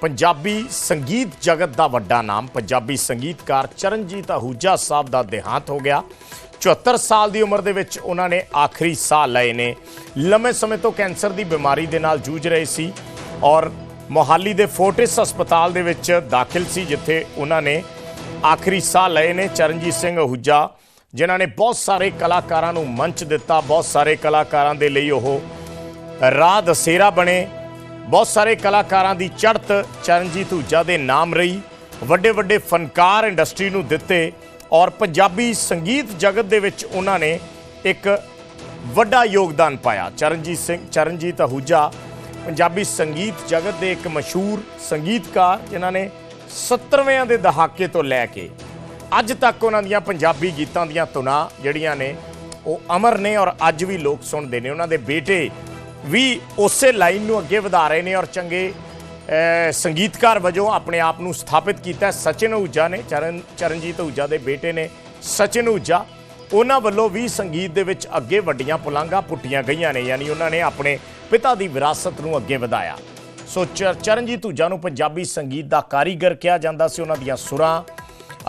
ਪੰਜਾਬੀ ਸੰਗੀਤ ਜਗਤ ਦਾ ਵੱਡਾ ਨਾਮ ਪੰਜਾਬੀ ਸੰਗੀਤਕਾਰ ਚਰਨਜੀਤ ਅਹੂਜਾ ਸਾਹਿਬ ਦਾ ਦੇਹਾਂਤ ਹੋ ਗਿਆ। 74 ਸਾਲ ਦੀ ਉਮਰ ਦੇ ਵਿੱਚ ਉਹਨਾਂ ਨੇ ਆਖਰੀ ਸਾਹ ਲਏ ਨੇ। ਲੰਮੇ ਸਮੇਂ ਤੋਂ ਕੈਂਸਰ ਦੀ ਬਿਮਾਰੀ ਦੇ ਨਾਲ ਜੂਝ ਰਹੇ ਸੀ ਔਰ ਮੋਹਾਲੀ ਦੇ ਫੋਰਟਿਸ ਹਸਪਤਾਲ ਦੇ ਵਿੱਚ ਦਾਖਲ ਸੀ, ਜਿੱਥੇ ਉਹਨਾਂ ਨੇ ਆਖਰੀ ਸਾਹ ਲਏ ਨੇ ਚਰਨਜੀਤ ਸਿੰਘ ਅਹੂਜਾ ਜਿਨ੍ਹਾਂ ਨੇ ਬਹੁਤ ਸਾਰੇ ਕਲਾਕਾਰਾਂ ਨੂੰ ਮੰਚ ਦਿੱਤਾ। ਬਹੁਤ ਸਾਰੇ ਕਲਾਕਾਰਾਂ ਦੇ ਲਈ ਉਹ ਰਾਹ ਦਸੇਰਾ ਬਣੇ। ਬਹੁਤ ਸਾਰੇ ਕਲਾਕਾਰਾਂ ਦੀ ਚੜ੍ਹਤ ਚਰਨਜੀਤ ਹੂਜਾ ਦੇ ਨਾਮ ਰਹੀ। ਵੱਡੇ ਵੱਡੇ ਫਨਕਾਰ ਇੰਡਸਟਰੀ ਨੂੰ ਦਿੱਤੇ ਔਰ ਪੰਜਾਬੀ ਸੰਗੀਤ ਜਗਤ ਦੇ ਵਿੱਚ ਉਹਨਾਂ ਨੇ ਇੱਕ ਵੱਡਾ ਯੋਗਦਾਨ ਪਾਇਆ। ਚਰਨਜੀਤ ਸਿੰਘ, ਚਰਨਜੀਤ ਅਹੂਜਾ ਪੰਜਾਬੀ ਸੰਗੀਤ ਜਗਤ ਦੇ ਇੱਕ ਮਸ਼ਹੂਰ ਸੰਗੀਤਕਾਰ ਜਿਨ੍ਹਾਂ ਨੇ 70ਵੇਂ ਦੇ ਦਹਾਕੇ ਤੋਂ ਲੈ ਕੇ ਅੱਜ ਤੱਕ ਉਹਨਾਂ ਦੀਆਂ ਪੰਜਾਬੀ ਗੀਤਾਂ ਦੀਆਂ ਧੁਨਾਂ ਜਿਹੜੀਆਂ ਨੇ ਉਹ ਅਮਰ ਨੇ ਔਰ ਅੱਜ ਵੀ ਲੋਕ ਸੁਣਦੇ ਨੇ। ਉਹਨਾਂ ਦੇ ਬੇਟੇ ਵੀ ਉਸੇ ਲਾਈਨ ਨੂੰ ਅੱਗੇ ਵਧਾ ਰਹੇ ਨੇ ਔਰ ਚੰਗੇ ਸੰਗੀਤਕਾਰ ਵਜੋਂ ਆਪਣੇ ਆਪ ਨੂੰ ਸਥਾਪਿਤ ਕੀਤਾ ਸਚਿਨ ਊਜਾ ਨੇ, ਚਰਨ, ਚਰਨਜੀਤ ਊਜਾ ਦੇ ਬੇਟੇ ਨੇ ਸਚਿਨ ਊਜਾ। ਉਹਨਾਂ ਵੱਲੋਂ ਵੀ ਸੰਗੀਤ ਦੇ ਵਿੱਚ ਅੱਗੇ ਵੱਡੀਆਂ ਪੁਲਾਂਘਾਂ ਪੁੱਟੀਆਂ ਗਈਆਂ ਨੇ, ਯਾਨੀ ਉਹਨਾਂ ਨੇ ਆਪਣੇ ਪਿਤਾ ਦੀ ਵਿਰਾਸਤ ਨੂੰ ਅੱਗੇ ਵਧਾਇਆ। ਸੋ ਚਰਨਜੀਤ ਊਜਾ ਨੂੰ ਪੰਜਾਬੀ ਸੰਗੀਤ ਦਾ ਕਾਰੀਗਰ ਕਿਹਾ ਜਾਂਦਾ ਸੀ ਉਹਨਾਂ ਦੀਆਂ ਸੁਰਾਂ।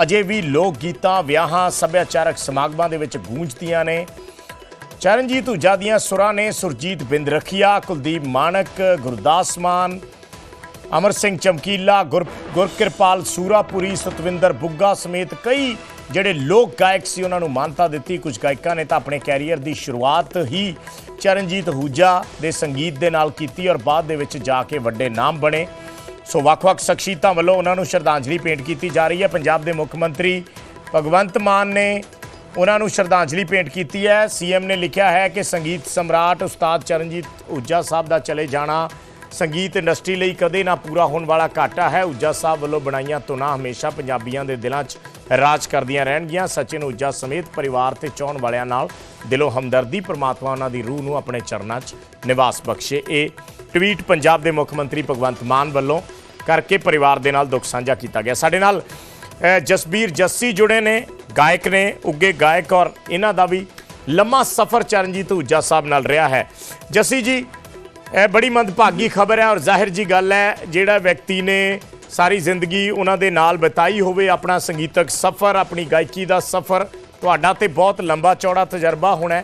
ਅਜੇ ਵੀ ਲੋਕ ਗੀਤਾਂ, ਵਿਆਹਾਂ, ਸੱਭਿਆਚਾਰਕ ਸਮਾਗਮਾਂ ਦੇ ਵਿੱਚ ਗੂੰਜਦੀਆਂ ਨੇ। ਚਰਨਜੀਤ ਊਜਾ ਦੀਆਂ ਸੁਰਾਂ ਨੇ ਸੁਰਜੀਤ ਬਿੰਦ ਬਿੰਦਰਖੀਆ ਕੁਲਦੀਪ ਮਾਨਕ, ਗੁਰਦਾਸ ਮਾਨ, ਅਮਰ ਸਿੰਘ ਚਮਕੀਲਾ, ਗੁਰ, ਗੁਰਕਿਰਪਾਲ ਸੂਰਾਪੁਰੀ, ਸਤਵਿੰਦਰ ਬੁੱਗਾ ਸਮੇਤ ਕਈ ਜਿਹੜੇ ਲੋਕ ਗਾਇਕ ਸੀ, ਉਹਨਾਂ ਨੂੰ ਮਾਨਤਾ ਦਿੱਤੀ। ਕੁਝ ਗਾਇਕਾਂ ਨੇ ਤਾਂ ਆਪਣੇ ਕੈਰੀਅਰ ਦੀ ਸ਼ੁਰੂਆਤ ਹੀ ਚਰਨਜੀਤ ਹੂਜਾ ਦੇ ਸੰਗੀਤ ਦੇ ਨਾਲ ਕੀਤੀ ਔਰ ਬਾਅਦ ਦੇ ਵਿੱਚ ਜਾ ਕੇ ਵੱਡੇ ਨਾਮ ਬਣੇ। ਸੋ ਵੱਖ-ਵੱਖ ਸ਼ਖਸੀਅਤਾਂ ਵੱਲੋਂ ਉਹਨਾਂ ਨੂੰ ਸ਼ਰਧਾਂਜਲੀ ਭੇਂਟ ਕੀਤੀ ਜਾ ਰਹੀ ਹੈ। ਪੰਜਾਬ ਦੇ ਮੁੱਖ ਮੰਤਰੀ ਭਗਵੰਤ ਮਾਨ ਨੇ ਉਹਨਾਂ ਨੂੰ ਸ਼ਰਧਾਂਜਲੀ ਭੇਂਟ ਕੀਤੀ ਹੈ। ਸੀਐਮ ਨੇ ਲਿਖਿਆ ਹੈ ਕਿ ਸੰਗੀਤ ਸਮਰਾਟ ਉਸਤਾਦ ਚਰਨਜੀਤ ਊਜਾ ਸਾਹਿਬ ਦਾ ਚਲੇ ਜਾਣਾ ਸੰਗੀਤ ਇੰਡਸਟਰੀ ਲਈ ਕਦੇ ਨਾ ਪੂਰਾ ਹੋਣ ਵਾਲਾ ਘਾਟਾ ਹੈ। ਊਜਾ ਸਾਹਿਬ ਵੱਲੋਂ ਬਣਾਈਆਂ ਧੁਨਾਂ ਹਮੇਸ਼ਾ ਪੰਜਾਬੀਆਂ ਦੇ ਦਿਲਾਂ 'ਚ ਰਾਜ ਕਰਦੀਆਂ ਰਹਿਣਗੀਆਂ। ਸਚਿਨ ਊਜਾ ਸਮੇਤ ਪਰਿਵਾਰ ਤੇ ਚਾਹਣ ਵਾਲਿਆਂ ਨਾਲ ਦਿਲੋਂ ਹਮਦਰਦੀ, ਪ੍ਰਮਾਤਮਾ ਉਹਨਾਂ ਦੀ ਰੂਹ ਨੂੰ ਆਪਣੇ ਚਰਨਾਂ 'ਚ ਨਿਵਾਸ ਬਖਸ਼ੇ। ਇਹ ਟਵੀਟ ਪੰਜਾਬ ਦੇ ਮੁੱਖ ਮੰਤਰੀ ਭਗਵੰਤ ਮਾਨ ਵੱਲੋਂ ਕਰਕੇ ਪਰਿਵਾਰ ਦੇ ਨਾਲ ਦੁੱਖ ਸਾਂਝਾ ਕੀਤਾ ਗਿਆ। ਸਾਡੇ ਨਾਲ ਜਸਬੀਰ ਜੱਸੀ ਜੁੜੇ ਨੇ, ਗਾਇਕ ਨੇ, ਉੱਗੇ ਗਾਇਕ ਔਰ ਇਹਨਾਂ ਦਾ ਵੀ ਲੰਮਾ ਸਫ਼ਰ ਚਰਨਜੀਤ ਊਜਾ ਸਾਹਿਬ ਨਾਲ ਰਿਹਾ ਹੈ। ਜੱਸੀ ਜੀ, ਇਹ ਬੜੀ ਮੰਦਭਾਗੀ ਖਬਰ ਹੈ ਔਰ ਜ਼ਾਹਿਰ ਜੀ ਗੱਲ ਹੈ, ਜਿਹੜਾ ਵਿਅਕਤੀ ਨੇ ਸਾਰੀ ਜ਼ਿੰਦਗੀ ਉਹਨਾਂ ਦੇ ਨਾਲ ਬਿਤਾਈ ਹੋਵੇ, ਆਪਣਾ ਸੰਗੀਤਕ ਸਫ਼ਰ, ਆਪਣੀ ਗਾਇਕੀ ਦਾ ਸਫ਼ਰ, ਤੁਹਾਡਾ ਤੇ ਬਹੁਤ ਲੰਬਾ ਚੌੜਾ ਤਜਰਬਾ ਹੋਣਾ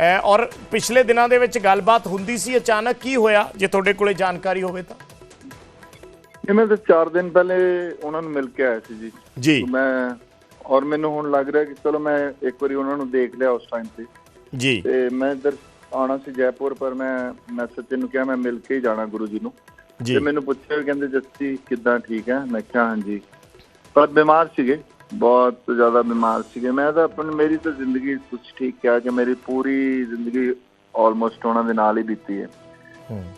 ਹੈ। ਔਰ ਪਿਛਲੇ ਦਿਨਾਂ ਦੇ ਵਿੱਚ ਗੱਲਬਾਤ ਹੁੰਦੀ ਸੀ, ਅਚਾਨਕ ਕੀ ਹੋਇਆ? ਜੇ ਤੁਹਾਡੇ ਕੋਲੇ ਜਾਣਕਾਰੀ ਹੋਵੇ ਤਾਂ। ਇਹ ਮੈਂ ਤਾਂ 4 ਦਿਨ ਪਹਿਲੇ ਉਹਨਾਂ ਨੂੰ ਮਿਲ ਕੇ ਆਇਆ ਸੀ ਜੀ। ਜੀ। ਮੈਂ ਔਰ ਮੈਨੂੰ ਹੁਣ ਲੱਗ ਰਿਹਾ ਕਿ ਚਲੋ ਮੈਂ ਇੱਕ ਵਾਰੀ ਉਹਨਾਂ ਨੂੰ ਦੇਖ ਲਿਆ ਉਸ ਟਾਈਮ ਤੇ। ਜੀ। ਤੇ ਮੈਂ ਇੱਧਰ ਆਉਣਾ ਸੀ ਜੈਪੁਰ ਪਰ ਮੈਂ ਮੈਂ ਸਚਿਨ ਨੂੰ ਕਿਹਾ ਮੈਂ ਮਿਲ ਕੇ ਹੀ ਜਾਣਾ ਗੁਰੂ ਜੀ ਨੂੰ। ਤੇ ਮੈਨੂੰ ਪੁੱਛਿਆ ਕਹਿੰਦੇ ਜੱਸੀ ਕਿੱਦਾਂ ਠੀਕ ਹੈ? ਮੈਂ ਕਿਹਾ ਹਾਂਜੀ। ਪਰ ਬਿਮਾਰ ਸੀਗੇ। ਬਹੁਤ ਜ਼ਿਆਦਾ ਬਿਮਾਰ ਸੀਗੇ। ਮੈਂ ਤਾਂ ਆਪਣੀ ਮੇਰੀ ਤਾਂ ਜ਼ਿੰਦਗੀ ਕੁਝ ਠੀਕ ਕਿਹਾ ਕਿ ਮੇਰੀ ਪੂਰੀ ਜ਼ਿੰਦਗੀ ਆਲਮੋਸਟ ਉਹਨਾਂ ਦੇ ਨਾਲ ਹੀ ਬੀਤੀ ਹੂੰ।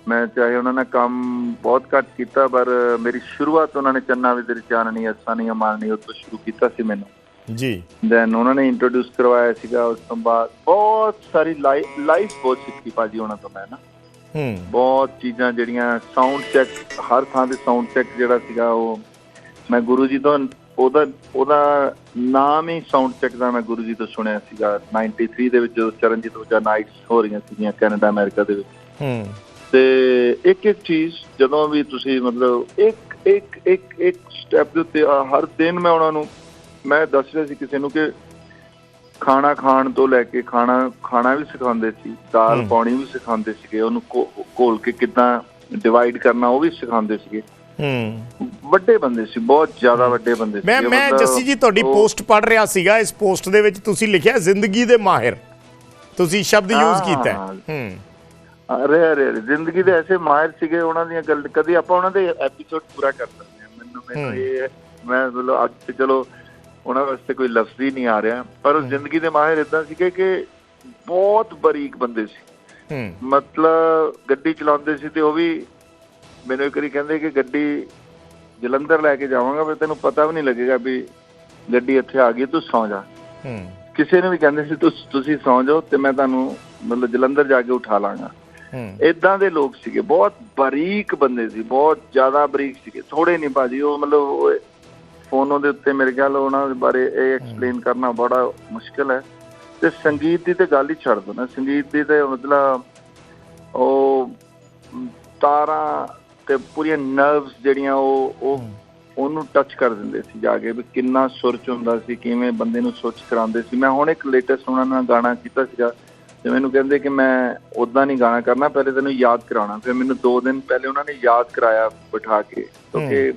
ਮੈਂ ਚਾਹੇ ਉਹਨਾਂ ਨੇ ਕੰਮ ਬਹੁਤ ਘੱਟ ਕੀਤਾ ਪਰ ਮੇਰੀ ਸ਼ੁਰੂਆਤ ਉਹਨਾਂ ਨੇ ਚੰਨਾ ਵੀ ਤੇਰੀ ਚਾਨਣੀ ਅਸਾਂ ਨਹੀਂ ਮਾਰਨੀ ਉਹ ਤੋਂ ਸ਼ੁਰੂ ਕੀਤਾ ਸੀ ਮੈਨੂੰ। ਜੀ। ਦੈਨ ਉਹਨਾਂ ਨੇ ਇੰਟਰੋਡਿਊਸ ਕਰਵਾਇਆ ਸੀਗਾ ਉਸ ਤੋਂ ਬਾਅਦ ਬਹੁਤ ਸਾਰੀ ਲਾਈਫ ਬਹੁਤ ਸਿੱਖੀ ਭਾਜੀ ਉਹਨਾਂ ਤੋਂ ਮੈਂ ਨਾ। ਹੂੰ। ਬਹੁਤ ਚੀਜ਼ਾਂ ਜਿਹੜੀਆਂ ਸਾਊਂਡ ਚੈੱਕ ਹਰ ਥਾਂ ਤੇ ਸਾਊਂਡ ਚੈੱਕ ਜਿਹੜਾ ਸੀਗਾ ਉਹ ਮੈਂ ਗੁਰੂ ਜੀ ਤੋਂ ਉਹਦਾ ਉਹਦਾ ਨਾਮ ਹੀ ਸਾਊਂਡ ਚੈੱਕ ਦਾ ਮੈਂ ਗੁਰੂ ਜੀ ਤੋਂ ਸੁਣਿਆ ਸੀਗਾ। 93 ਦੇ ਵਿੱਚ ਜਦੋਂ ਚਰਨਜੀਤ ਉਜਾ ਨਾਈਟਸ ਹੋ ਰਹੀਆਂ ਸੀਗੀਆਂ ਕੈਨੇਡਾ ਅਮਰੀਕਾ ਦੇ ਵਿੱਚ। ਹੂੰ। ਤੇ ਇੱਕ ਇੱਕ ਚੀਜ਼ ਜਦੋਂ ਵੀ ਤੁਸੀਂ ਮਤਲਬ ਇੱਕ ਇੱਕ ਇੱਕ ਇੱਕ ਸਟੈਪ ਦੇ ਉੱਤੇ ਹਰ ਦਿਨ ਮੈਂ ਉਹਨਾਂ ਨੂੰ ਮੈਂ ਦੱਸ ਰਿਹਾ ਸੀ ਕਿਸੇ ਨੂੰ ਕਿ ਖਾਣਾ ਖਾਣ ਤੋਂ ਲੈ ਕੇ ਖਾਣਾ ਖਾਣਾ ਵੀ ਸਿਖਾਉਂਦੇ ਸੀ ਦਾਲ। ਪਾਣੀ ਵੀ ਸਿਖਾਉਂਦੇ ਸੀਗੇ ਉਹਨੂੰ ਘੋਲ ਕੇ ਕਿੱਦਾਂ ਡਿਵਾਈਡ ਕਰਨਾ ਉਹ ਵੀ ਸਿਖਾਉਂਦੇ ਸੀਗੇ। ਹੂੰ। ਵੱਡੇ ਬੰਦੇ ਸੀ ਬਹੁਤ ਜ਼ਿਆਦਾ ਵੱਡੇ ਬੰਦੇ ਮੈਂ ਸੀਗੇ, ਮੈਂ ਜੱਸੀ ਜੀ ਤੁਹਾਡੀ ਪੋਸਟ ਪੜ੍ਹ ਰਿਹਾ ਸੀਗਾ ਇਸ ਪੋਸਟ ਦੇ ਵਿੱਚ ਤੁਸੀਂ ਲਿਖਿਆ ਜ਼ਿੰਦਗੀ ਦੇ ਮਾਹਿਰ। ਤੁਸੀਂ ਸ਼ਬਦ ਯੂਜ਼। ਕੀਤਾ। ਹੂੰ। ਅਰੇ ਅਰੇ ਜ਼ਿੰਦਗੀ ਦੇ ਐਸੇ ਮਾਹਿਰ ਸੀਗੇ ਉਹਨਾਂ ਦੀਆਂ ਗੱਲ ਕਦੀ ਆਪਾਂ ਉਹਨਾਂ ਦੇ ਐਪੀਸੋਡ ਪੂਰਾ ਕਰ ਸਕਦੇ ਹਾਂ। ਮੈਨੂੰ ਮੈਨੂੰ। ਇਹ ਮੈਂ ਮਤਲਬ ਅੱਜ ਚਲੋ ਉਹਨਾਂ ਵਾਸਤੇ ਕੋਈ ਲਫ਼ਜ਼ ਹੀ ਨਹੀਂ ਆ ਰਿਹਾ। ਪਰ ਉਹ ਜ਼ਿੰਦਗੀ ਦੇ ਮਾਹਿਰ ਇਦਾਂ ਸੀਗੇ ਕਿ ਬਹੁਤ ਬਰੀਕ ਬੰਦੇ ਸੀ। ਹੂੰ। ਮਤਲਬ ਗੱਡੀ ਚਲਾਉਂਦੇ ਸੀ ਤੇ ਉਹ ਵੀ ਮੈਨੂੰ ਇੱਕ ਵਾਰੀ ਕਹਿੰਦੇ ਕਿ ਗੱਡੀ ਜਲੰਧਰ ਲੈ ਕੇ ਜਾਵਾਂਗਾ ਪਰ ਤੈਨੂੰ ਪਤਾ ਵੀ ਨਹੀਂ ਲੱਗੇਗਾ ਵੀ ਗੱਡੀ ਇੱਥੇ ਆ ਗਈ ਤੂੰ ਸੌਂ ਜਾ। ਹੂੰ। ਕਿਸੇ ਨੂੰ ਵੀ ਕਹਿੰਦੇ ਸੀ ਤੁਸ- ਤੁਸੀਂ ਸੌਂ ਜਾਓ ਤੇ ਮੈਂ ਤੁਹਾਨੂੰ ਮਤਲਬ ਜਲੰਧਰ ਜਾ ਕੇ ਉਠਾ ਲਾਂਗਾ। ਇਦਾਂ ਦੇ ਲੋਕ ਸੀਗੇ ਬਹੁਤ ਬਰੀਕ ਬੰਦੇ ਸੀ ਬਹੁਤ ਜ਼ਿਆਦਾ ਬਰੀਕ ਸੀਗੇ। ਥੋੜੇ ਨਹੀਂ ਭਾਜੀ ਉਹ ਮਤਲਬ ਫੋਨੋਂ ਦੇ ਉੱਤੇ ਮੇਰੇ ਖਿਆਲ ਉਹਨਾਂ ਦੇ ਬਾਰੇ ਇਹ ਐਕਸਪਲੇਨ ਕਰਨਾ ਬੜਾ ਮੁਸ਼ਕਲ ਹੈ। ਤੇ ਸੰਗੀਤ ਦੀ ਤੇ ਗੱਲ ਹੀ ਛੱਡ ਦੋ ਨਾ ਸੰਗੀਤ ਦੀ ਤੇ ਮਤਲਬ ਉਹ ਤਾਰਾਂ ਤੇ ਪੂਰੀਆਂ ਨਰਵਸ ਜਿਹੜੀਆਂ ਉਹ ਉਹ ਉਹਨੂੰ ਟੱਚ ਕਰ ਦਿੰਦੇ ਸੀ ਜਾ ਕੇ ਵੀ ਕਿੰਨਾ ਸੁਰ ਚ ਹੁੰਦਾ ਸੀ ਕਿਵੇਂ ਬੰਦੇ ਨੂੰ ਸੁਰ ਚ ਕਰਾਉਂਦੇ ਸੀ। ਮੈਂ ਹੁਣ ਇੱਕ ਲੇਟੈਸਟ ਉਹਨਾਂ ਨਾਲ ਗਾਣਾ ਕੀਤਾ ਸੀਗਾ ਤੇ ਮੈਨੂੰ ਕਹਿੰਦੇ ਕਿ ਮੈਂ ਉਦਾਂ ਨਹੀਂ ਗਾਣਾ ਕਰਨਾ ਪਹਿਲੇ ਤੈਨੂੰ ਯਾਦ ਕਰਾਉਣਾ। ਫਿਰ ਮੈਨੂੰ 2 ਦਿਨ ਪਹਿਲੇ ਉਹਨਾਂ ਨੇ ਯਾਦ ਕਰਾਇਆ ਬਿਠਾ ਕੇ ਕਿਉਂਕਿ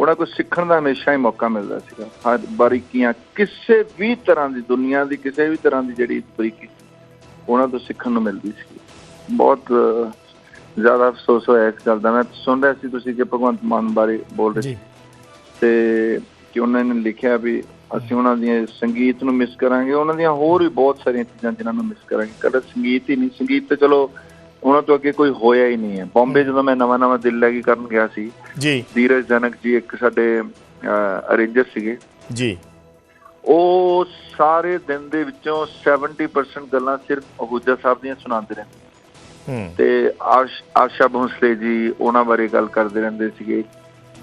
ਉਹਨਾਂ ਕੋਲ ਸਿੱਖਣ ਦਾ ਹਮੇਸ਼ਾ ਹੀ ਮੌਕਾ ਮਿਲਦਾ ਸੀਗਾ। ਹਰ ਬਾਰੀਕੀਆਂ ਕਿਸੇ ਵੀ ਤਰ੍ਹਾਂ ਦੀ ਦੁਨੀਆ ਦੀ ਕਿਸੇ ਵੀ ਤਰ੍ਹਾਂ ਦੀ ਜਿਹੜੀ ਬਰੀਕੀ ਉਹਨਾਂ ਤੋਂ ਸਿੱਖਣ ਨੂੰ ਮਿਲਦੀ ਸੀ। ਬਹੁਤ ਜ਼ਿਆਦਾ ਅਫਸੋਸ ਹੋਇਆ ਇਸ ਗੱਲ ਦਾ। ਮੈਂ ਸੁਣ ਰਿਹਾ ਸੀ ਤੁਸੀਂ ਕਿ ਭਗਵੰਤ ਮਾਨ ਬਾਰੇ ਬੋਲ ਰਹੇ ਸੀ। ਤੇ ਕਿ ਉਹਨਾਂ ਨੇ ਲਿਖਿਆ ਵੀ ਅਸੀਂ ਉਹਨਾਂ ਦੀਆਂ ਸੰਗੀਤ ਨੂੰ ਮਿਸ ਕਰਾਂਗੇ ਉਹਨਾਂ ਦੀਆਂ ਹੋਰ ਵੀ ਬਹੁਤ ਸਾਰੀਆਂ ਚੀਜ਼ਾਂ ਜਿਨ੍ਹਾਂ ਨੂੰ ਮਿਸ ਕਰਾਂਗੇ। ਕਦੇ ਸੰਗੀਤ ਹੀ ਨਹੀਂ ਸੰਗੀਤ ਤੇ ਚਲੋ ਉਹਨਾਂ ਤੋਂ ਅੱਗੇ ਕੋਈ ਹੋਇਆ ਹੀ ਨਹੀਂ ਹੈ। ਬੰਬੇ ਜਦੋਂ ਮੈਂ ਨਵਾਂ ਨਵਾਂ ਦਿਲ ਲੈ ਕੇ ਕਰਨ ਗਿਆ ਸੀ ਜੀ। ਧੀਰਜ ਜਨਕ ਜੀ ਇੱਕ ਸਾਡੇ ਅਰੇਂਜਰ ਸੀਗੇ। ਜੀ। ਉਹ ਸਾਰੇ ਦਿਨ ਦੇ ਵਿੱਚੋਂ 70% ਗੱਲਾਂ ਸਿਰਫ ਅਹੂਜਾ ਸਾਹਿਬ ਦੀਆਂ ਸੁਣਾਉਂਦੇ ਰਹਿੰਦੇ। ਹੂੰ। ਤੇ ਆਸ਼- ਆਸ਼ਾ ਭੋਸਲੇ ਜੀ ਉਹਨਾਂ ਬਾਰੇ ਗੱਲ ਕਰਦੇ ਰਹਿੰਦੇ ਸੀਗੇ।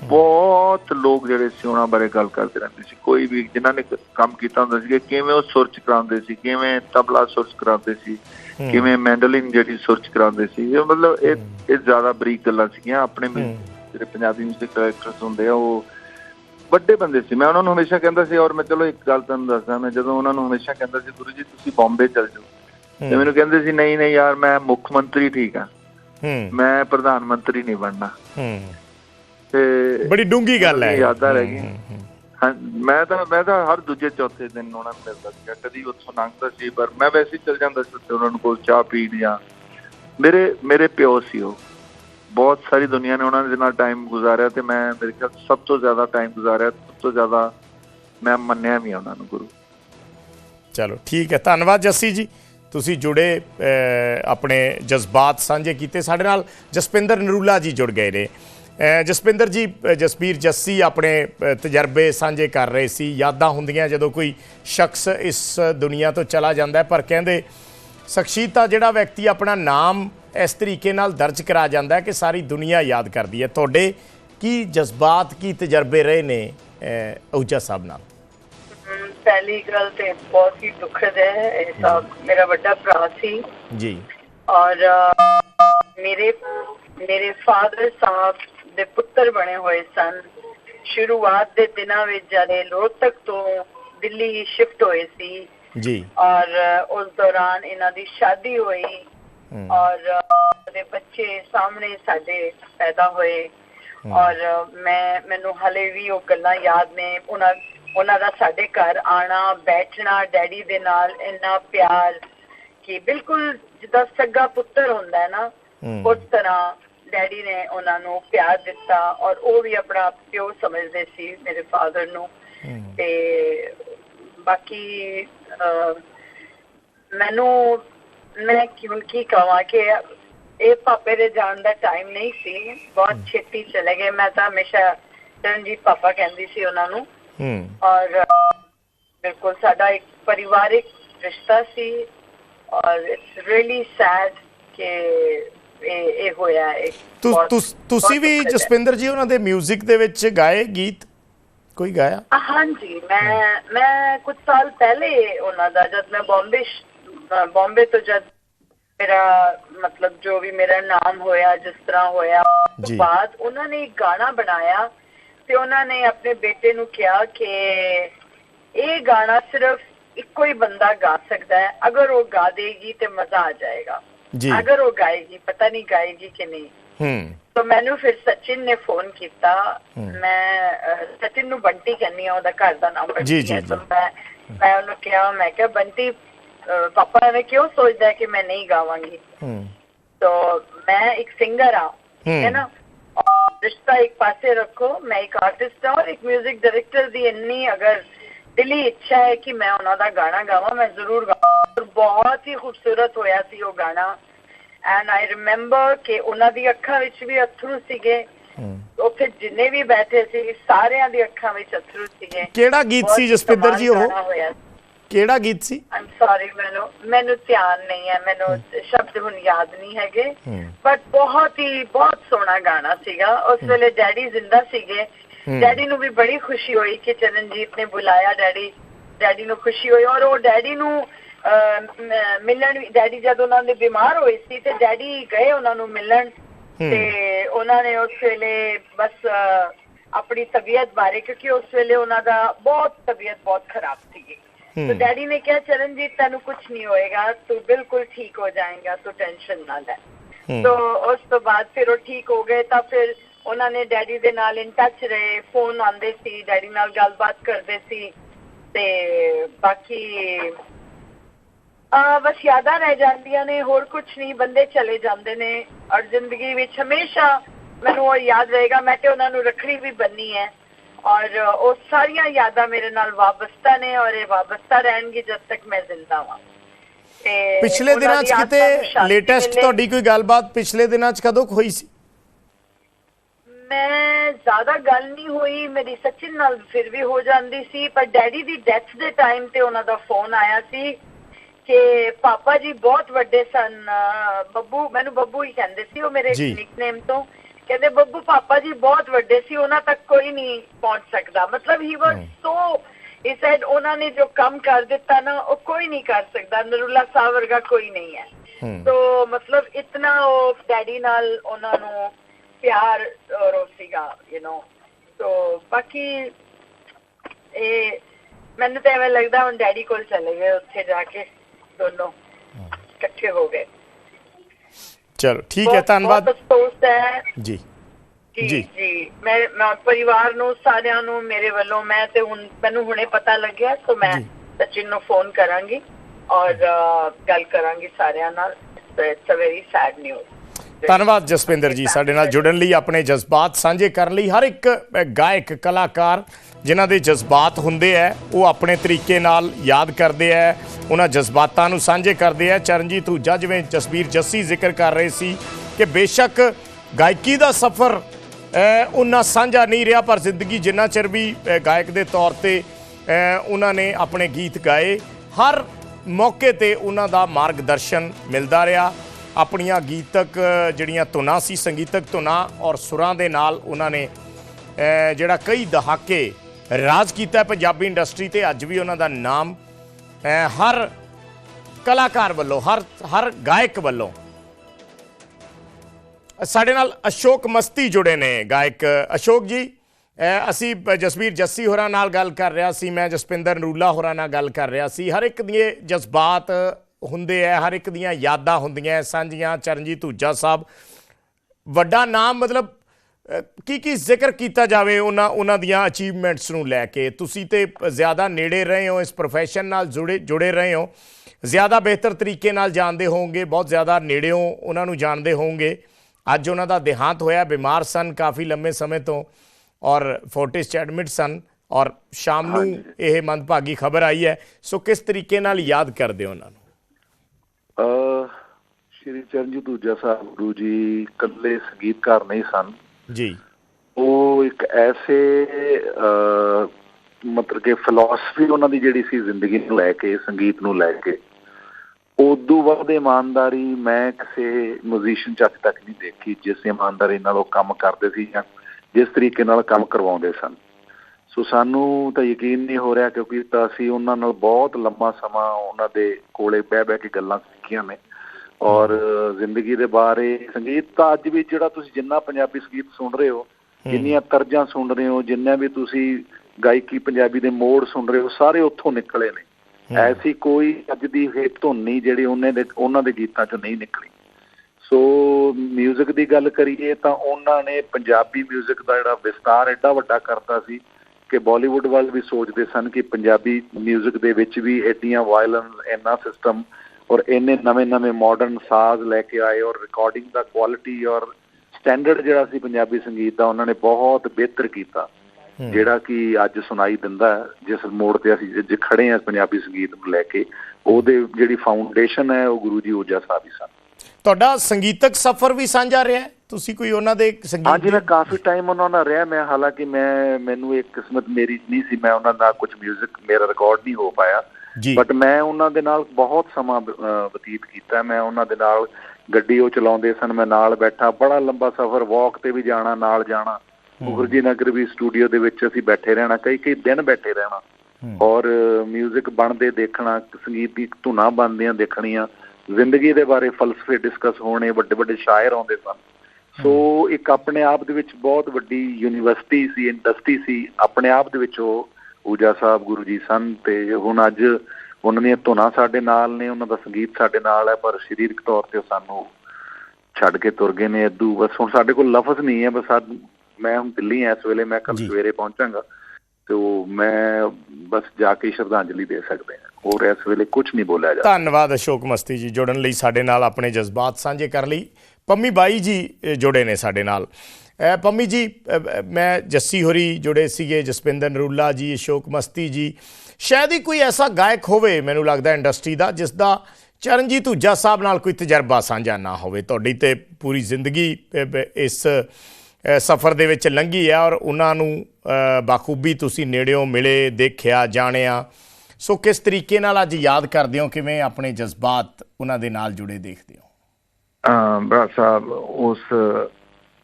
ਬਹੁਤ ਲੋਕ ਜਿਹੜੇ ਸੀ ਉਹਨਾਂ ਬਾਰੇ ਗੱਲ ਕਰਦੇ ਰਹਿੰਦੇ ਸੀ। ਕੋਈ ਵੀ ਜਿਨ੍ਹਾਂ ਨੇ ਕ- ਕੰਮ ਕੀਤਾ ਹੁੰਦਾ ਸੀ ਕਿਵੇਂ ਉਹ ਸੁਰ ਚ ਕਰਾਉਂਦੇ ਸੀ ਕਿਵੇਂ ਤਬਲਾ ਸੁਰ ਚ ਕਰਾਉਂਦੇ ਸੀ। ਕਿਵੇਂ ਮੈਂਡੋਲਿਨ ਜਿਹੜੀ ਸੁਰ ਚ ਕਰਾਉਂਦੇ ਸੀ। ਇਹ ਮਤਲਬ ਇਹ ਇਹ ਜ਼ਿਆਦਾ ਬਰੀਕ ਗੱਲਾਂ ਸੀਗੀਆਂ। ਆਪਣੇ। ਜਿਹੜੇ ਪੰਜਾਬੀ ਮਿਊਜ਼ਿਕ ਡਾਇਰੈਕਟਰਸ ਹੁੰਦੇ ਆ ਉਹ ਵੱਡੇ ਬੰਦੇ ਸੀ। ਮੈਂ ਉਹਨਾਂ ਨੂੰ ਹਮੇਸ਼ਾ ਕਹਿੰਦਾ ਸੀ ਔਰ ਮੈਂ ਚਲੋ ਇੱਕ ਗੱਲ ਤੁਹਾਨੂੰ ਦੱਸਦਾ ਮੈਂ ਜਦੋਂ ਉਹਨਾਂ ਨੂੰ ਹਮੇਸ਼ਾ ਕਹਿੰਦਾ ਸੀ ਗੁਰੂ ਜੀ ਤੁਸੀਂ ਬੰਬੇ ਚਲ ਜਾਓ। ਤੇ ਮੈਨੂੰ ਕਹਿੰਦੇ ਸੀ ਨਹੀਂ ਨਹੀਂ ਯਾਰ ਮੈਂ ਮੁੱਖ ਮੰਤਰੀ ਠੀਕ ਆ। ਮੈਂ ਪ੍ਰਧਾਨ ਮੰਤਰੀ ਨਹੀਂ ਬਣਨਾ। ਤੇ ਬੜੀ ਡੂੰਗੀ ਗੱਲ ਹੈ। ਯਾਦਾਂ ਰਹਿ ਗਈਆਂ। ਮੈਂ ਤਾਂ ਮੈਂ ਤਾਂ ਹਰ ਦੂਜੇ ਚੌਥੇ ਦਿਨ ਉਹਨਾਂ ਨੂੰ ਮਿਲਦਾ ਸੀ ਕਦੀ ਉੱਥੋਂ ਲੰਘਦਾ ਸੀ ਪਰ ਮੈਂ ਵੈਸੇ ਚਲ ਜਾਂਦਾ ਸੀ ਉੱਥੇ ਉਹਨਾਂ ਨੂੰ ਕੋਲ ਚਾਹ ਪੀਣ ਜਾਂ। ਮੇਰੇ ਮੇਰੇ ਪਿਓ ਸੀ ਉਹ। ਬਹੁਤ ਸਾਰੀ ਦੁਨੀਆ ਨੇ ਉਹਨਾਂ ਦੇ ਨਾਲ ਟਾਈਮ ਗੁਜ਼ਾਰਿਆ ਤੇ ਮੈਂ ਮੇਰੇ ਖਿਆਲ ਸਭ ਤੋਂ ਜ਼ਿਆਦਾ ਟਾਈਮ ਗੁਜ਼ਾਰਿਆ ਸਭ ਤੋਂ ਜ਼ਿਆਦਾ ਮੈਂ ਮੰਨਿਆ ਵੀ ਉਹਨਾਂ ਨੂੰ ਗੁਰੂ। ਚਲੋ ਠੀਕ ਹੈ। ਧੰਨਵਾਦ ਜੱਸੀ ਜੀ। ਤੁਸੀਂ ਜੁੜੇ ਆਪਣੇ ਜਜ਼ਬਾਤ ਸਾਂਝੇ ਕੀਤੇ। ਸਾਡੇ ਨਾਲ ਜਸਪਿੰਦਰ ਨਰੂਲਾ ਜੀ ਜੁੜ ਗਏ ਨੇ। ਜਸਪਿੰਦਰ ਜੀ ਅਹ, ਜਸਬੀਰ ਜੱਸੀ ਆਪਣੇ ਤਜਰਬੇ ਸਾਂਝੇ ਕਰ ਰਹੇ ਸੀ। ਯਾਦਾਂ ਹੁੰਦੀਆਂ ਜਦੋਂ ਕੋਈ ਸ਼ਖਸ ਇਸ ਦੁਨੀਆ ਤੋਂ ਚਲਾ ਜਾਂਦਾ ਪਰ ਕਹਿੰਦੇ ਸ਼ਖਸੀਅਤ ਜਿਹੜਾ ਵਿਅਕਤੀ ਆਪਣਾ ਨਾਮ ਇਸ ਤਰੀਕੇ ਨਾਲ ਦਰਜ ਕਰਾ ਜਾਂਦਾ ਕਿ ਸਾਰੀ ਦੁਨੀਆ ਯਾਦ ਕਰਦੀ ਹੈ। ਤੁਹਾਡੇ ਕੀ ਜਜ਼ਬਾਤ ਕੀ ਤਜਰਬੇ ਰਹੇ ਨੇ ਅਹੂਜਾ ਸਾਹਿਬ ਨਾਲ? ਪਹਿਲੀ ਗੱਲ ਤੇ ਬਹੁਤ ਹੀ ਦੁਖਦ ਹੈ ਇਹ ਸਭ ਮੇਰਾ ਵੱਡਾ ਭਰਾ ਸੀ। ਜੀ। ਔਰ ਮੇਰੇ ਮੇਰੇ ਫਾਦਰ ਸਾਹਿਬ ਦੇ ਪੁੱਤਰ ਬਣੇ ਹੋਏ ਸਨ। ਸ਼ੁਰੂਆਤ ਦੇ ਦਿਨਾਂ ਵਿੱਚ ਜਦੇ ਰੋਹਤਕ ਤੋਂ ਦਿੱਲੀ ਸ਼ਿਫਟ ਹੋਏ ਸੀ ਜੀ। ਔਰ ਉਸ ਦੌਰਾਨ ਇਹਨਾਂ ਦੀ ਸ਼ਾਦੀ ਹੋਈ ਔਰ ਉਹਦੇ ਬੱਚੇ ਸਾਹਮਣੇ ਸਾਡੇ ਪੈਦਾ ਹੋਏ। ਔਰ ਮੈਂ ਮੈਨੂੰ ਹਲੇ ਵੀ ਉਹ ਗੱਲਾਂ ਯਾਦ ਨੇ। ਉਹਨਾਂ ਉਹਨਾਂ ਦਾ ਸਾਡੇ ਘਰ ਆਣਾ ਬੈਠਣਾ ਡੈਡੀ ਦੇ ਨਾਲ ਇੰਨਾ ਪਿਆਰ ਕਿ ਬਿਲਕੁਲ ਜਿੱਦਾਂ ਸੱਗਾ ਪੁੱਤਰ ਹੁੰਦਾ ਹੈ ਨਾ। ਉਸ ਤਰ੍ਹਾਂ ਡੈਡੀ ਨੇ ਉਹਨਾਂ ਨੂੰ ਪਿਆਰ ਦਿੱਤਾ ਔਰ ਉਹ ਵੀ ਆਪਣਾ ਪਿਓ ਸਮਝਦੇ ਸੀ ਮੇਰੇ ਫਾਦਰ ਨੂੰ। ਤੇ ਬਾਕੀ ਮੈਨੂੰ ਮੈਂ ਕਿਉਂ ਕੀ ਕਹਾਂ ਕਿ ਇਹ ਪਾਪੇ ਦੇ ਜਾਣ ਦਾ ਟਾਈਮ ਨਹੀਂ ਸੀ। ਬਹੁਤ ਛੇਤੀ ਚਲੇ ਗਏ। ਮੈਂ ਤਾਂ ਹਮੇਸ਼ਾ ਚਰਨਜੀਤ ਪਾਪਾ ਕਹਿੰਦੀ ਸੀ ਉਹਨਾਂ ਨੂੰ। ਔਰ ਬਿਲਕੁਲ ਸਾਡਾ ਇੱਕ ਪਰਿਵਾਰਿਕ ਰਿਸ਼ਤਾ ਸੀ। ਔਰ ਇਟਸ ਰੀਲੀ ਸੈਡ ਕਿ ਇਹ ਇਹ ਹੋਇਆ ਤੁਸ- ਵੀ। ਜਸਪਿੰਦਰ ਜੀ ਉਹਨਾਂ ਦੇ 뮤직 ਦੇ ਵਿੱਚ ਗਾਏ ਗੀਤ ਕੋਈ ਗਾਇਆ ਹਾਂਜੀ ਮੈਂ ਮੈਂ ਕੁਝ ਸਾਲ ਪਹਿਲੇ ਉਹਨਾਂ ਦਾ ਜਦ ਮੈਂ ਬੰਬੇ ਬੰਬੇ ਤੋਂ ਜਦ ਮੇਰਾ ਮਤਲਬ ਜੋ ਵੀ ਮੇਰਾ ਨਾਮ ਹੋਇਆ ਜਿਸ ਤਰ੍ਹਾਂ ਹੋਇਆ। ਬਾਅਦ ਉਹਨਾਂ ਨੇ ਇੱਕ ਗਾਣਾ ਬਣਾਇਆ ਤੇ ਉਹਨਾਂ ਨੇ ਆਪਣੇ ਬੇਟੇ ਨੂੰ ਕਿਹਾ ਕਿ ਇਹ ਗਾਣਾ ਸਿਰਫ ਇੱਕੋ ਹੀ ਬੰਦਾ ਗਾ ਸਕਦਾ ਹੈ ਅਗਰ ਉਹ ਗਾ ਦੇਗੀ ਤੇ ਮਜ਼ਾ ਆ ਜਾਏਗਾ ਜੀ ਅਗਰ ਉਹ ਗਾਏਗੀ ਪਤਾ ਨਹੀਂ ਗਾਏਗੀ ਕਿ ਨਹੀਂ ਹੂੰ ਤਾਂ ਮੈਨੂੰ ਫਿਰ ਸਚਿਨ ਨੇ ਫੋਨ ਕੀਤਾ ਹਮ। ਮੈਂ ਅਹ, ਸਚਿਨ ਨੂੰ ਬੰਟੀ ਕਹਿੰਦੀ ਆ ਉਹਦਾ ਘਰ ਦਾ ਨਾਮ ਬੰਟੀ ਜੀ, ਜੀ, ਹੈ ਜੀ। ਤਾਂ ਮੈਂ ਮੈਂ ਉਹਨੂੰ ਕਿਹਾ ਮੈਂ ਕਿਹਾ ਬੰਟੀ ਅਹ, ਪਾਪਾ ਨੇ ਕਿਉਂ ਸੋਚਦਾ ਹੈ ਕਿ ਮੈਂ ਨਹੀਂ ਗਾਵਾਂਗੀ ਹੂੰ तो मैं एक सिंगर हाँ हम्म। है ना और रिश्ता एक पासे रखो मैं एक आर्टिस्ट ਹਾਂ और एक म्यूजिक डायरेक्टर ਦੀ ਇੰਨੀ ਅਗਰ ਦਿਲੀ ਇੱਛਾ ਹੈ ਕਿ ਮੈਂ ਉਹਨਾਂ ਦਾ ਗਾਣਾ ਗਾਵਾਂ ਮੈਂ ਜ਼ਰੂਰ ਗਾਵਾਂ। ਬਹੁਤ ਹੀ ਖੂਬਸੂਰਤ ਹੋਇਆ ਸੀ ਉਹ ਗਾਣਾ। ਐਂਡ ਆਈ ਰਿਮੈਂਬਰ ਕਿ ਉਹਨਾਂ ਦੀ ਅੱਖਾਂ ਵਿੱਚ ਵੀ ਅਥਰੂ ਸੀਗੇ। ਉੱਥੇ ਜਿੰਨੇ ਵੀ ਬੈਠੇ ਸੀ ਸਾਰਿਆਂ ਦੀ ਅੱਖਾਂ ਵਿੱਚ ਅਥਰੂ ਸੀਗੇ। ਕਿਹੜਾ ਗੀਤ ਸੀ ਜਸਪਿੰਦਰ ਜੀ ਉਹ। ਕਿਹੜਾ ਗੀਤ ਸੀ? ਆਮ ਸੌਰੀ ਮੈਨੂੰ ਮੈਨੂੰ ਧਿਆਨ ਨਹੀਂ ਹੈ ਮੈਨੂੰ ਸ਼ਬਦ ਹੁਣ ਯਾਦ ਨਹੀਂ ਹੈਗੇ। ਬਟ ਬਹੁਤ ਹੀ ਬਹੁਤ ਸੋਹਣਾ ਗਾਣਾ ਸੀਗਾ। ਉਸ ਵੇਲੇ ਡੈਡੀ ਜ਼ਿੰਦਾ ਸੀਗੇ। ਡੈਡੀ ਨੂੰ ਵੀ ਬੜੀ ਖੁਸ਼ੀ ਹੋਈ ਕਿ ਚਰਨਜੀਤ ਨੇ ਬੁਲਾਇਆ ਡੈਡੀ ਡੈਡੀ ਨੂੰ ਖੁਸ਼ੀ ਹੋਈ ਔਰ ਉਹ ਡੈਡੀ ਨੂੰ ਅਹ, ਮ- ਮਿਲਣ ਵੀ- ਡੈਡੀ ਜਦ ਉਹਨਾਂ ਦੇ ਬਿਮਾਰ ਹੋਏ ਸੀ ਤੇ ਡੈਡੀ ਗਏ ਉਹਨਾਂ ਨੂੰ ਮਿਲਣ ਤੇ ਉਹਨਾਂ ਨੇ ਉਸ ਵੇਲੇ ਬਸ ਅਹ, ਆਪਣੀ ਤਬੀਅਤ ਬਾਰੇ ਕਿਉਂਕਿ ਉਸ ਵੇਲੇ ਉਹਨਾਂ ਦਾ ਬਹੁਤ ਤਬੀਅਤ ਬਹੁਤ ਖਰਾਬ ਸੀਗੀ ਹੂੰ। तो डैडी ने कहा चरणजीत तेन कुछ नहीं होएगा तू बिल्कुल ठीक हो जाएगा तू टेंशन ना ले ਹੂੰ। तो उस तो बाद फिर वो ठीक हो गए ਤਾਂ ਫਿਰ ਉਹਨਾਂ ਨੇ ਡੈਡੀ ਦੇ ਨਾਲ ਇਨ ਟੱਚ ਰਹੇ ਫੋਨ ਆਉਂਦੇ ਸੀ ਡੈਡੀ ਨਾਲ ਗੱਲਬਾਤ ਕਰਦੇ ਸੀ ਤੇ ਬਾਕੀ ਆ ਬਸ ਯਾਦਾਂ ਰਹਿ ਜਾਂਦੀਆਂ ਨੇ ਹੋਰ ਕੁਝ ਨਹੀਂ ਬੰਦੇ ਚਲੇ ਜਾਂਦੇ ਨੇ ਔਰ ਜ਼ਿੰਦਗੀ ਵਿੱਚ ਹਮੇਸ਼ਾ ਮੈਨੂੰ ਉਹ ਯਾਦ ਰਹੇਗਾ ਮੈਂ ਤੇ ਉਹਨਾਂ ਨੂੰ ਰੱਖੜੀ ਵੀ ਬੰਨੀ ਹੈ ਔਰ ਉਹ ਸਾਰੀਆਂ ਯਾਦਾਂ ਮੇਰੇ ਨਾਲ ਵਾਬਸਤਾ ਨੇ ਔਰ ਇਹ ਵਾਬਸਤਾ ਰਹਿਣਗੀ ਜਦ ਤੱਕ ਮੈਂ ਜ਼ਿੰਦਾ ਹਾਂ ਤੇ ਪਿਛਲੇ ਦਿਨਾਂ 'ਚ ਕਿਤੇ ਲੇਟੈਸਟ। ਤੁਹਾਡੀ ਕੋਈ ਗੱਲਬਾਤ ਪਿਛਲੇ ਦਿਨਾਂ 'ਚ ਕਦੋਂ ਹੋਈ ਸੀ ਮੈਂ ਜ਼ਿਆਦਾ ਗੱਲ ਨਹੀਂ ਹੋਈ ਮੇਰੀ ਸਚਿਨ ਨਾਲ ਫਿਰ ਵੀ ਹੋ ਜਾਂਦੀ ਸੀ ਪਰ ਡੈਡੀ ਦੀ ਡੈਥ ਦੇ ਟਾਈਮ ਤੇ ਉਹਨਾਂ ਦਾ ਫੋਨ ਆਇਆ ਸੀ ਕਿ ਪਾਪਾ ਜੀ ਬਹੁਤ ਵੱਡੇ ਸਨ ਬੱਬੂ ਮੈਨੂੰ ਬੱਬੂ ਹੀ ਕਹਿੰਦੇ ਸੀ ਉਹ ਮੇਰੇ। ਨਿਕਨੇਮ ਤੋਂ ਕਹਿੰਦੇ ਬੱਬੂ ਪਾਪਾ ਜੀ ਬਹੁਤ ਵੱਡੇ ਸੀ ਉਹਨਾਂ ਤੱਕ ਕੋਈ ਨਹੀਂ ਪਹੁੰਚ ਸਕਦਾ ਮਤਲਬ ਹੀ ਵਾਸ ਸੋ ਹੀ ਸੈਡ ਉਹਨਾਂ ਨੇ ਜੋ ਕੰਮ ਕਰ ਦਿੱਤਾ ਨਾ ਉਹ ਕੋਈ ਨਹੀਂ ਕਰ ਸਕਦਾ ਨਰੁੱਲਾ ਸਾਹਿਬ ਵਰਗਾ ਕੋਈ ਨਹੀਂ ਹੈ ਹੂੰ। ਤੋ ਮਤਲਬ ਇਤਨਾ ਉਹ ਡੈਡੀ ਨਾਲ ਉਹਨਾਂ ਨੂੰ ਪਿਆਰ ਔਰ ਸੀਗਾ ਯੂ نو ਤੋ ਬਾਕੀ ਇਹ ਮੈਨੂੰ ਤਾਂ ਐਵੇਂ ਲੱਗਦਾ ਹੁਣ ਡੈਡੀ ਕੋਲ ਚਲੇ ਗਏ ਉੱਥੇ ਜਾ ਕੇ ਦੋਨੋਂ ਇਕੱਠੇ ਹੋ ਗਏ। ਚਲੋ ਠੀਕ ਹੈ ਧੰਨਵਾਦ। ਜੀ। ਜੀ ਮੈਂ ਮੈਂ ਪਰਿਵਾਰ ਨੂੰ ਸਾਰਿਆਂ ਨੂੰ ਮੇਰੇ ਵੱਲੋਂ ਮੈਂ ਤੇ ਹੁਣ ਮੈਨੂੰ ਹੁਣੇ ਪਤਾ ਲੱਗਿਆ ਸੋ ਮੈਂ। ਸਚਿਨ ਨੂੰ ਫੋਨ ਕਰਾਂਗੀ ਔਰ ਗੱਲ ਕਰਾਂਗੀ ਸਾਰਿਆਂ ਨਾਲ। It's a very sad news ਧੰਨਵਾਦ ਜਸਪਿੰਦਰ ਜੀ ਸਾਡੇ ਨਾਲ ਜੁੜਨ ਲਈ, ਆਪਣੇ ਜਜ਼ਬਾਤ ਸਾਂਝੇ ਕਰਨ ਲਈ। ਹਰ ਇੱਕ ਗਾਇਕ, ਕਲਾਕਾਰ ਜਿਨ੍ਹਾਂ ਦੇ ਜਜ਼ਬਾਤ ਹੁੰਦੇ ਆ, ਉਹ ਆਪਣੇ ਤਰੀਕੇ ਨਾਲ ਯਾਦ ਕਰਦੇ ਆ, ਉਹਨਾਂ ਜਜ਼ਬਾਤਾਂ ਨੂੰ ਸਾਂਝੇ ਕਰਦੇ ਆ। ਚਰਨਜੀਤ ਹੂਜਾ ਜਿਵੇਂ ਜਸਬੀਰ ਜੱਸੀ ਜ਼ਿਕਰ ਕਰ ਰਹੇ ਸੀ ਕਿ ਬੇਸ਼ੱਕ ਗਾਇਕੀ ਦਾ ਸਫ਼ਰ ਉਹਨਾਂ ਸਾਂਝਾ ਨਹੀਂ ਰਿਹਾ, ਪਰ ਜ਼ਿੰਦਗੀ ਜਿੰਨਾ ਚਿਰ ਵੀ ਗਾਇਕ ਦੇ ਤੌਰ ਤੇ ਉਹਨਾਂ ਨੇ ਆਪਣੇ ਗੀਤ ਗਾਏ, ਹਰ ਮੌਕੇ ਤੇ ਉਹਨਾਂ ਦਾ ਮਾਰਗਦਰਸ਼ਨ ਮਿਲਦਾ ਰਿਹਾ। ਆਪਣੀਆਂ ਗੀਤਕ, ਜਿਹੜੀਆਂ ਧੁਨਾਂ ਸੀ, ਸੰਗੀਤਕ ਧੁਨਾਂ ਔਰ ਸੁਰਾਂ ਦੇ ਨਾਲ ਉਹਨਾਂ ਨੇ ਜਿਹੜਾ ਕਈ ਦਹਾਕੇ ਰਾਜ ਕੀਤਾ ਪੰਜਾਬੀ ਇੰਡਸਟਰੀ ਤੇ, ਅੱਜ ਵੀ ਉਹਨਾਂ ਦਾ ਨਾਮ ਹਰ ਕਲਾਕਾਰ ਵੱਲੋਂ, ਹਰ ਹਰ ਗਾਇਕ ਵੱਲੋਂ। ਸਾਡੇ ਨਾਲ ਅਸ਼ੋਕ ਮਸਤੀ ਜੁੜੇ ਨੇ ਗਾਇਕ। ਅਸ਼ੋਕ ਜੀ ਅਸੀਂ ਜਸਵੀਰ ਜੱਸੀ ਹੋਰਾਂ ਨਾਲ ਗੱਲ ਕਰ ਰਿਹਾ ਸੀ, ਮੈਂ ਜਸਪਿੰਦਰ ਨਰੂਲਾ ਹੋਰਾਂ ਨਾਲ ਗੱਲ ਕਰ ਰਿਹਾ ਸੀ। ਹਰ ਇੱਕ ਦੇ ਜਜ਼ਬਾਤ ਹੁੰਦੇ ਆ ਹਰ ਇੱਕ ਦੀਆਂ ਯਾਦਾਂ ਹੁੰਦੀਆਂ ਸਾਂਝੀਆਂ ਚਰਨਜੀਤ ਧੂਜਾ ਸਾਹਿਬ। ਵੱਡਾ ਨਾਮ ਮਤਲਬ ਕੀ ਕੀ ਜ਼ਿਕਰ ਕੀਤਾ ਜਾਵੇ ਉਹਨਾਂ ਉਹਨਾਂ ਦੀਆਂ ਅਚੀਵਮੈਂਟਸ ਨੂੰ ਲੈ ਕੇ? ਤੁਸੀਂ ਤੇ ਜ਼ਿਆਦਾ ਨੇੜੇ ਰਹੇ ਹੋ ਇਸ profession ਨਾਲ ਜੁੜੇ ਜੁੜੇ ਰਹੇ ਹੋ। ਜ਼ਿਆਦਾ ਬਿਹਤਰ ਤਰੀਕੇ ਨਾਲ ਜਾਣਦੇ ਹੋਵੋਗੇ ਬਹੁਤ ਜ਼ਿਆਦਾ ਨੇੜਿਓਂ ਉਹਨਾਂ ਨੂੰ ਜਾਣਦੇ ਹੋਵੋਗੇ। ਅੱਜ ਉਹਨਾਂ ਦਾ ਦੇਹਾਂਤ ਹੋਇਆ ਬਿਮਾਰ ਸਨ ਕਾਫੀ ਲੰਮੇ ਸਮੇਂ ਤੋਂ ਔਰ ਫੋਰਟਿਸ ਚ ਐਡਮਿਟ ਸਨ ਔਰ ਸ਼ਾਮ ਨੂੰ ਇਹ ਮੰਦਭਾਗੀ ਖਬਰ ਆਈ ਹੈ। ਸੋ ਕਿਸ ਤਰੀਕੇ ਨਾਲ ਯਾਦ ਕਰਦੇ ਹੋ ਉਹਨਾਂ ਨੂੰ? ਅ ਸ਼੍ਰੀ ਚਰਨਜੀਤ ਦੂਜਾ ਸਾਹਿਬ ਗੁਰੂ ਜੀ ਇਕੱਲੇ ਸੰਗੀਤਕਾਰ ਨਹੀਂ ਸਨ। ਜੀ। ਉਹ ਇੱਕ ਐਸੇ ਅ ਮਤਲਬ ਕਿ ਫਿਲਾਸਫੀ ਉਹਨਾਂ ਦੀ ਜਿਹੜੀ ਸੀ ਜ਼ਿੰਦਗੀ ਨੂੰ ਲੈ ਕੇ ਸੰਗੀਤ ਨੂੰ ਲੈ ਕੇ। ਉਦੋਂ ਵੱਧ ਇਮਾਨਦਾਰੀ ਮੈਂ ਕਿਸੇ ਮਿਊਜ਼ੀਸ਼ੀਅਨ ਚ ਅੱਜ ਤੱਕ ਨਹੀਂ ਦੇਖੀ ਜਿਸ ਇਮਾਨਦਾਰੀ ਨਾਲ ਉਹ ਕੰਮ ਕਰਦੇ ਸੀ ਜਾਂ ਜਿਸ ਤਰੀਕੇ ਨਾਲ ਕੰਮ ਕਰਵਾਉਂਦੇ ਸਨ। ਸੋ ਸਾਨੂੰ ਤਾਂ ਯਕੀਨ ਨਹੀਂ ਹੋ ਰਿਹਾ ਕਿਉਂਕਿ ਤਾਂ ਅਸੀਂ ਉਹਨਾਂ ਨਾਲ ਬਹੁਤ ਲੰਮਾ ਸਮਾਂ ਉਹਨਾਂ ਦੇ ਕੋਲੇ ਬਹਿ ਬਹਿ ਕੇ ਗੱਲਾਂ ਸਿੱਖੀਆਂ ਨੇ ਔਰ ਜ਼ਿੰਦਗੀ ਦੇ ਬਾਰੇ ਸੰਗੀਤ ਤਾਂ ਅੱਜ ਵੀ ਜਿਹੜਾ ਤੁਸੀਂ ਜਿੰਨਾ ਪੰਜਾਬੀ ਸੰਗੀਤ ਸੁਣ ਰਹੇ ਹੋ ਜਿੰਨੀਆਂ ਤਰਜਾਂ ਸੁਣ ਰਹੇ ਹੋ ਜਿੰਨਾ ਵੀ ਤੁਸੀਂ ਗਾਇਕੀ ਪੰਜਾਬੀ ਦੇ ਮੋੜ ਸੁਣ ਰਹੇ ਹੋ ਸਾਰੇ ਉੱਥੋਂ ਨਿਕਲੇ ਨੇ ਐਸੀ ਕੋਈ ਅੱਜ ਦੀ ਹਿੱਟ ਧੁਨ ਨਹੀਂ ਜਿਹੜੀ ਉਹਨੇ ਦੇ ਉਹਨਾਂ ਦੇ ਗੀਤਾਂ ਚੋਂ ਨਹੀਂ ਨਿਕਲੀ ਸੋ 뮤직 ਦੀ ਗੱਲ ਕਰੀਏ ਤਾਂ ਉਹਨਾਂ ਨੇ ਪੰਜਾਬੀ 뮤직 ਦਾ ਜਿਹੜਾ ਵਿਸਤਾਰ ਐਡਾ ਵੱਡਾ ਕਰਤਾ ਸੀ ਕਿ ਬਾਲੀਵੁੱਡ ਵੱਲ ਵੀ ਸੋਚਦੇ ਸਨ ਕਿ ਪੰਜਾਬੀ 뮤직 ਦੇ ਵਿੱਚ ਵੀ ਐਡੀਆਂ ਵਾਇਲੈਂਸ ਇੰਨਾ ਸਿਸਟਮ ਔਰ ਇੰਨੇ ਨਵੇਂ-ਨਵੇਂ ਮਾਡਰਨ ਸਾਜ਼ ਲੈ ਕੇ ਆਏ ਔਰ ਰਿਕਾਰਡਿੰਗ ਦਾ ਕੁਆਲਿਟੀ ਔਰ ਸਟੈਂਡਰਡ ਜਿਹੜਾ ਸੀ ਪੰਜਾਬੀ ਸੰਗੀਤ ਦਾ ਉਹਨਾਂ ਨੇ ਬਹੁਤ ਬਿਹਤਰ ਕੀਤਾ। ਜਿਹੜਾ ਕਿ ਅੱਜ ਸੁਣਾਈ ਦਿੰਦਾ ਜਿਸ ਮੋੜ ਤੇ ਅਸੀਂ ਅੱਜ ਖੜੇ ਹਾਂ ਪੰਜਾਬੀ ਸੰਗੀਤ ਨੂੰ ਲੈ ਕੇ ਉਹਦੇ ਜਿਹੜੀ ਫਾਊਂਡੇਸ਼ਨ ਹੈ ਉਹ ਗੁਰੂ ਜੀ ਓਜਾ ਸਾਹਿਬ ਹੀ ਸਨ। ਤੁਹਾਡਾ ਸੰਗੀਤਕ ਸਫ਼ਰ ਵੀ ਸਾਂਝਾ ਰਿਹਾ? ਤੁਸੀਂ ਕੋਈ ਉਹਨਾਂ ਦੇ ਸੰਗੀਤ ਹਾਂਜੀ ਮੈਂ ਦੇ- ਕਾਫੀ ਟਾਈਮ ਉਹਨਾਂ ਨਾਲ ਰਿਹਾ ਮੈਂ ਹਾਲਾਂਕਿ ਮੈਂ ਮੈਨੂੰ ਇੱਕ ਕਿਸਮਤ ਮੇਰੀ ਨਹੀਂ ਸੀ ਮੈਂ ਉਹਨਾਂ ਨਾਲ ਕੁਝ 뮤직 ਮੇਰਾ ਰਿਕਾਰਡ ਨਹੀਂ ਹੋ ਪਾਇਆ। ਬਟ ਮੈਂ ਉਹਨਾਂ ਦੇ ਨਾਲ ਬਹੁਤ ਸਮਾਂ ਬਤੀਤ ਕੀਤਾ। ਮੈਂ ਉਹਨਾਂ ਦੇ ਨਾਲ ਗੱਡੀ ਉਹ ਚਲਾਉਂਦੇ ਸਨ। ਮੈਂ ਨਾਲ ਬੈਠਾ। ਬੜਾ ਲੰਬਾ ਸਫ਼ਰ ਵਾਕ ਤੇ ਵੀ ਜਾਣਾ ਨਾਲ ਜਾਣਾ। ਗੁਰਜੀ ਨਗਰ ਵੀ ਸਟੂਡੀਓ ਦੇ ਵਿੱਚ ਅਸੀਂ ਬੈਠੇ ਰਹਿਣਾ। ਕਈ ਕਈ ਦਿਨ ਬੈਠੇ ਰਹਿਣਾ। ਔਰ 뮤직 ਬਣਦੇ ਦੇਖਣਾ ਸੰਗੀਤ ਦੀ ਧੁਨਾਂ ਬਣਦੀਆਂ ਦੇਖਣੀਆਂ ਜ਼ਿੰਦਗੀ ਦੇ ਬਾਰੇ ਫਲਸਫੇ ਡਿਸਕਸ ਹੋਣੇ ਵੱਡੇ ਵੱਡੇ ਸ਼ਾਇਰ ਆਉਂਦੇ ਸਨ। ਸੋ ਇੱਕ ਆਪਣੇ ਆਪ ਦੇ ਵਿੱਚ ਬਹੁਤ ਵੱਡੀ ਯੂਨੀਵਰਸਿਟੀ ਸੀ ਇੰਡਸਟਰੀ ਸੀ। ਆਪਣੇ ਆਪ ਦੇ ਵਿੱਚ ਉਹ ਊਜਾ ਸਾਹਿਬ ਗੁਰੂ ਜੀ ਸਨ ਤੇ ਹੁਣ ਅੱਜ ਉਹਨਾਂ ਦੀਆਂ ਧੁਨਾਂ ਸਾਡੇ ਨਾਲ ਨੇ ਉਹਨਾਂ ਦਾ ਸੰਗੀਤ ਸਾਡੇ ਨਾਲ ਹੈ ਪਰ ਸਰੀਰਕ ਤੌਰ ਤੇ ਸਾਨੂੰ ਛੱਡ ਕੇ ਤੁਰ ਗਏ ਨੇ ਇਦੂ ਬਸ ਹੁਣ ਸਾਡੇ ਕੋਲ ਲਫ਼ਜ਼ ਨਹੀਂ ਹੈ ਬਸ ਮੈਂ ਹੁਣ ਦਿੱਲੀ ਹਾਂ ਇਸ ਵੇਲੇ ਮੈਂ ਕੱਲ। ਸਵੇਰੇ ਪਹੁੰਚਾਂਗਾ। ਤੇ ਉਹ ਮੈਂ ਬਸ ਜਾ ਕੇ ਸ਼ਰਧਾਂਜਲੀ ਦੇ ਸਕਦੇ ਹਾਂ। ਹੋਰ ਇਸ ਵੇਲੇ ਕੁਝ ਨਹੀਂ ਬੋਲਿਆ ਜਾ ਧੰਨਵਾਦ ਅਸ਼ੋਕ ਮਸਤੀ ਜੀ ਜੁੜਨ ਲਈ ਸਾਡੇ ਨਾਲ ਆਪਣੇ ਜਜ਼ਬਾਤ ਸਾਂਝੇ ਕਰ ਲਈ। ਪੰਮੀ ਬਾਈ ਜੀ ਜੁੜੇ ਨੇ ਸਾਡੇ ਨਾਲ। ਪੰਮੀ ਜੀ ਮੈਂ ਜੱਸੀ ਹੋਰੀ ਜੁੜੇ ਸੀਗੇ, ਜਸਪਿੰਦਰ ਨਰੂਲਾ ਜੀ, ਅਸ਼ੋਕ ਮਸਤੀ ਜੀ। ਸ਼ਾਇਦ ਹੀ ਕੋਈ ਐਸਾ ਗਾਇਕ ਹੋਵੇ ਮੈਨੂੰ ਲੱਗਦਾ ਇੰਡਸਟਰੀ ਦਾ ਜਿਸ ਦਾ ਚਰਨਜੀਤ ਹੁੱਜਾ ਸਾਹਿਬ ਨਾਲ ਕੋਈ ਤਜਰਬਾ ਸਾਂਝਾ ਨਾ ਹੋਵੇ। ਤੁਹਾਡੀ ਤੇ ਪੂਰੀ ਜ਼ਿੰਦਗੀ ਇਸ ਸਫ਼ਰ ਦੇ ਵਿੱਚ ਲੰਘੀ ਹੈ ਔਰ ਉਹਨਾਂ ਨੂੰ ਬਾਖੂਬੀ ਤੁਸੀਂ ਨੇੜਿਓਂ ਮਿਲੇ, ਦੇਖਿਆ, ਜਾਣਿਆ। ਸੋ ਕਿਸ ਤਰੀਕੇ ਨਾਲ ਅੱਜ ਯਾਦ ਕਰਦੇ ਹੋ? ਕਿਵੇਂ ਆਪਣੇ ਜਜ਼ਬਾਤ ਉਹਨਾਂ ਦੇ ਨਾਲ ਜੁੜੇ ਦੇਖਦੇ ਹੋ? ਬਰਾ ਸਾਹਿਬ, ਉਸ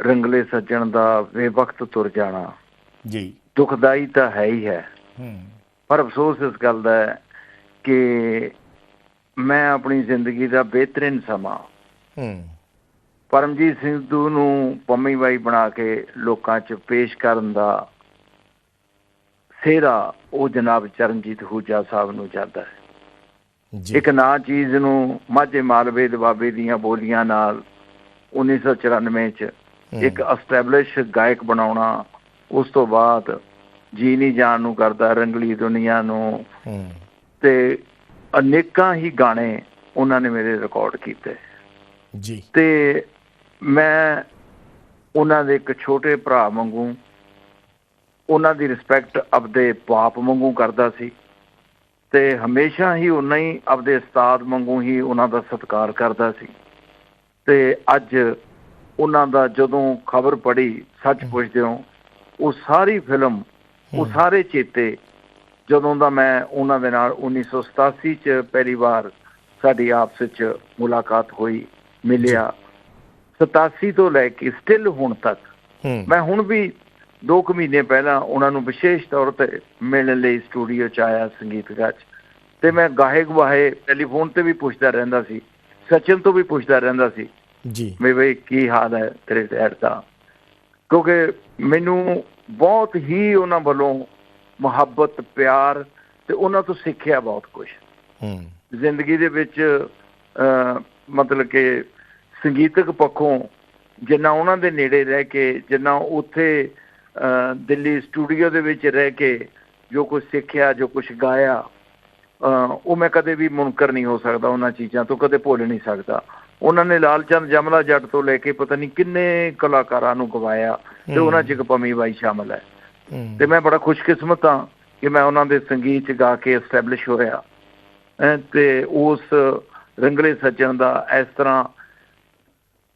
ਰੰਗਲੇ ਸੱਜਣ ਦਾ ਬੇਵਕਤ ਤੁਰ ਜਾਣਾ। ਜੀ। ਦੁਖਦਾਈ ਤਾਂ ਹੈ ਹੀ ਹੈ। ਹੂੰ। ਪਰ ਅਫਸੋਸ ਇਸ ਗੱਲ ਦਾ ਹੈ ਕਿ ਮੈਂ ਆਪਣੀ ਜ਼ਿੰਦਗੀ ਦਾ ਬਿਹਤਰੀਨ ਸਮਾਂ। ਹੂੰ। ਪਰਮਜੀਤ ਸਿੰਘੂ ਨੂੰ ਪੰਮੀ ਬਾਈ ਬਣਾ ਕੇ ਲੋਕਾਂ 'ਚ ਪੇਸ਼ ਕਰਨ ਦਾ ਸਿਹਰਾ ਉਹ ਜਨਾਬ ਚਰਨਜੀਤ ਹੂਜਾ ਸਾਹਿਬ ਨੂੰ ਜਾਂਦਾ ਹੈ। ਜੀ। ਇੱਕ ਨਾ ਚੀਜ਼ ਨੂੰ ਮਾਝੇ ਮਾਲਵੇ ਦੇ ਬਾਬੇ ਦੀਆਂ ਬੋਲੀਆਂ ਨਾਲ 1994 ਚ ਇੱਕ ਐਸਟੈਬਲਿਸ਼ ਗਾਇਕ ਬਣਾਉਣਾ ਉਸ ਤੋਂ ਬਾਅਦ ਜੀ ਨਹੀਂ ਜਾਣ ਨੂੰ ਕਰਦਾ ਰੰਗਲੀ ਦੁਨੀਆ ਨੂੰ। ਤੇ ਅਨੇਕਾਂ ਹੀ ਗਾਣੇ ਉਹਨਾਂ ਨੇ ਮੇਰੇ ਰਿਕਾਰਡ ਕੀਤੇ। ਜੀ। ਤੇ ਮੈਂ ਉਹਨਾਂ ਦੇ ਇੱਕ ਛੋਟੇ ਭਰਾ ਵਾਂਗੂ ਉਹਨਾਂ ਦੀ ਰਿਸਪੈਕਟ ਆਪਦੇ ਬਾਪ ਵਾਂਗੂ ਕਰਦਾ ਸੀ। ਤੇ ਹਮੇਸ਼ਾ ਹੀ ਉਹਨਾਂ ਹੀ ਆਪਦੇ ਉਸਤਾਦ ਵਾਂਗੂ ਹੀ ਉਹਨਾਂ ਦਾ ਸਤਿਕਾਰ ਕਰਦਾ ਸੀ। ਤੇ ਅੱਜ ਉਹਨਾਂ ਦਾ ਜਦੋਂ ਖਬਰ ਪੜੀ ਸੱਚ ਪੁੱਛਦੇ ਹੋ ਉਹ ਸਾਰੀ ਫਿਲਮ ਉਹ ਸਾਰੇ ਚੇਤੇ ਜਦੋਂ ਦਾ ਮੈਂ ਉਹਨਾਂ ਦੇ ਨਾਲ 1987 ਚ ਪਹਿਲੀ ਵਾਰ ਸਾਡੀ ਆਪਸ ਵਿੱਚ ਮੁਲਾਕਾਤ ਹੋਈ ਮਿਲਿਆ। 87 ਤੋਂ ਲੈ ਕੇ ਸਟਿਲ ਹੁਣ ਤੱਕ। ਮੈਂ ਹੁਣ ਵੀ 2 ਕੁ ਮਹੀਨੇ ਪਹਿਲਾਂ ਉਹਨਾਂ ਨੂੰ ਵਿਸ਼ੇਸ਼ ਤੌਰ ਤੇ ਮਿਲਣ ਲਈ ਸਟੂਡੀਓ ਚ ਆਇਆ ਸੰਗੀਤਗਾਹ ਚ। ਤੇ ਮੈਂ ਗਾਹਕ ਵਾਹੇ ਟੈਲੀਫੋਨ ਤੇ ਵੀ ਪੁੱਛਦਾ ਰਹਿੰਦਾ ਸੀ ਸਚਿਨ ਤੋਂ ਵੀ ਪੁੱਛਦਾ ਰਹਿੰਦਾ ਸੀ ਜੀ। ਵੀ ਬਈ ਕੀ ਹਾਲ ਹੈ ਤੇਰੇ ਡੈਡ ਦਾ? ਕਿਉਂਕਿ ਮੈਨੂੰ ਬਹੁਤ ਹੀ ਉਹਨਾਂ ਵੱਲੋਂ ਮੁਹੱਬਤ ਪਿਆਰ ਤੇ ਉਹਨਾਂ ਤੋਂ ਸਿੱਖਿਆ ਬਹੁਤ ਕੁਝ ਹੂੰ। ਜ਼ਿੰਦਗੀ ਦੇ ਵਿੱਚ ਮਤਲਬ ਕਿ ਸੰਗੀਤਕ ਪੱਖੋਂ ਜਿੰਨਾ ਉਹਨਾਂ ਦੇ ਨੇੜੇ ਰਹਿ ਕੇ ਜਿੰਨਾ ਉੱਥੇ ਦਿੱਲੀ ਸਟੂਡੀਓ ਦੇ ਵਿੱਚ ਰਹਿ ਕੇ ਜੋ ਕੁਝ ਸਿੱਖਿਆ ਜੋ ਕੁਝ ਗਾਇਆ ਉਹ ਮੈਂ ਕਦੇ ਵੀ ਮੁਨਕਰ ਨਹੀਂ ਹੋ ਸਕਦਾ ਉਹਨਾਂ ਚੀਜ਼ਾਂ ਤੋਂ ਕਦੇ ਭੁੱਲ ਨਹੀਂ ਸਕਦਾ। ਉਹਨਾਂ ਨੇ ਲਾਲਚੰਦ ਜਮਲਾ ਜੱਟ ਤੋਂ ਲੈ ਕੇ ਪਤਾ ਨਹੀਂ ਕਿੰਨੇ ਕਲਾਕਾਰਾਂ ਨੂੰ ਗਵਾਇਆ ਤੇ ਉਹਨਾਂ 'ਚ ਇੱਕ ਪੰਮੀ ਬਾਈ ਸ਼ਾਮਲ ਹੈ। ਤੇ ਮੈਂ ਬੜਾ ਖੁਸ਼ਕਿਸਮਤ ਹਾਂ ਕਿ ਮੈਂ ਉਹਨਾਂ ਦੇ ਸੰਗੀਤ 'ਚ ਗਾ ਕੇ ਐਸਟੈਬਲਿਸ਼ ਹੋਇਆ। ਤੇ ਉਸ ਰੰਗਲੇ ਸੱਜਣ ਦਾ ਇਸ ਤਰ੍ਹਾਂ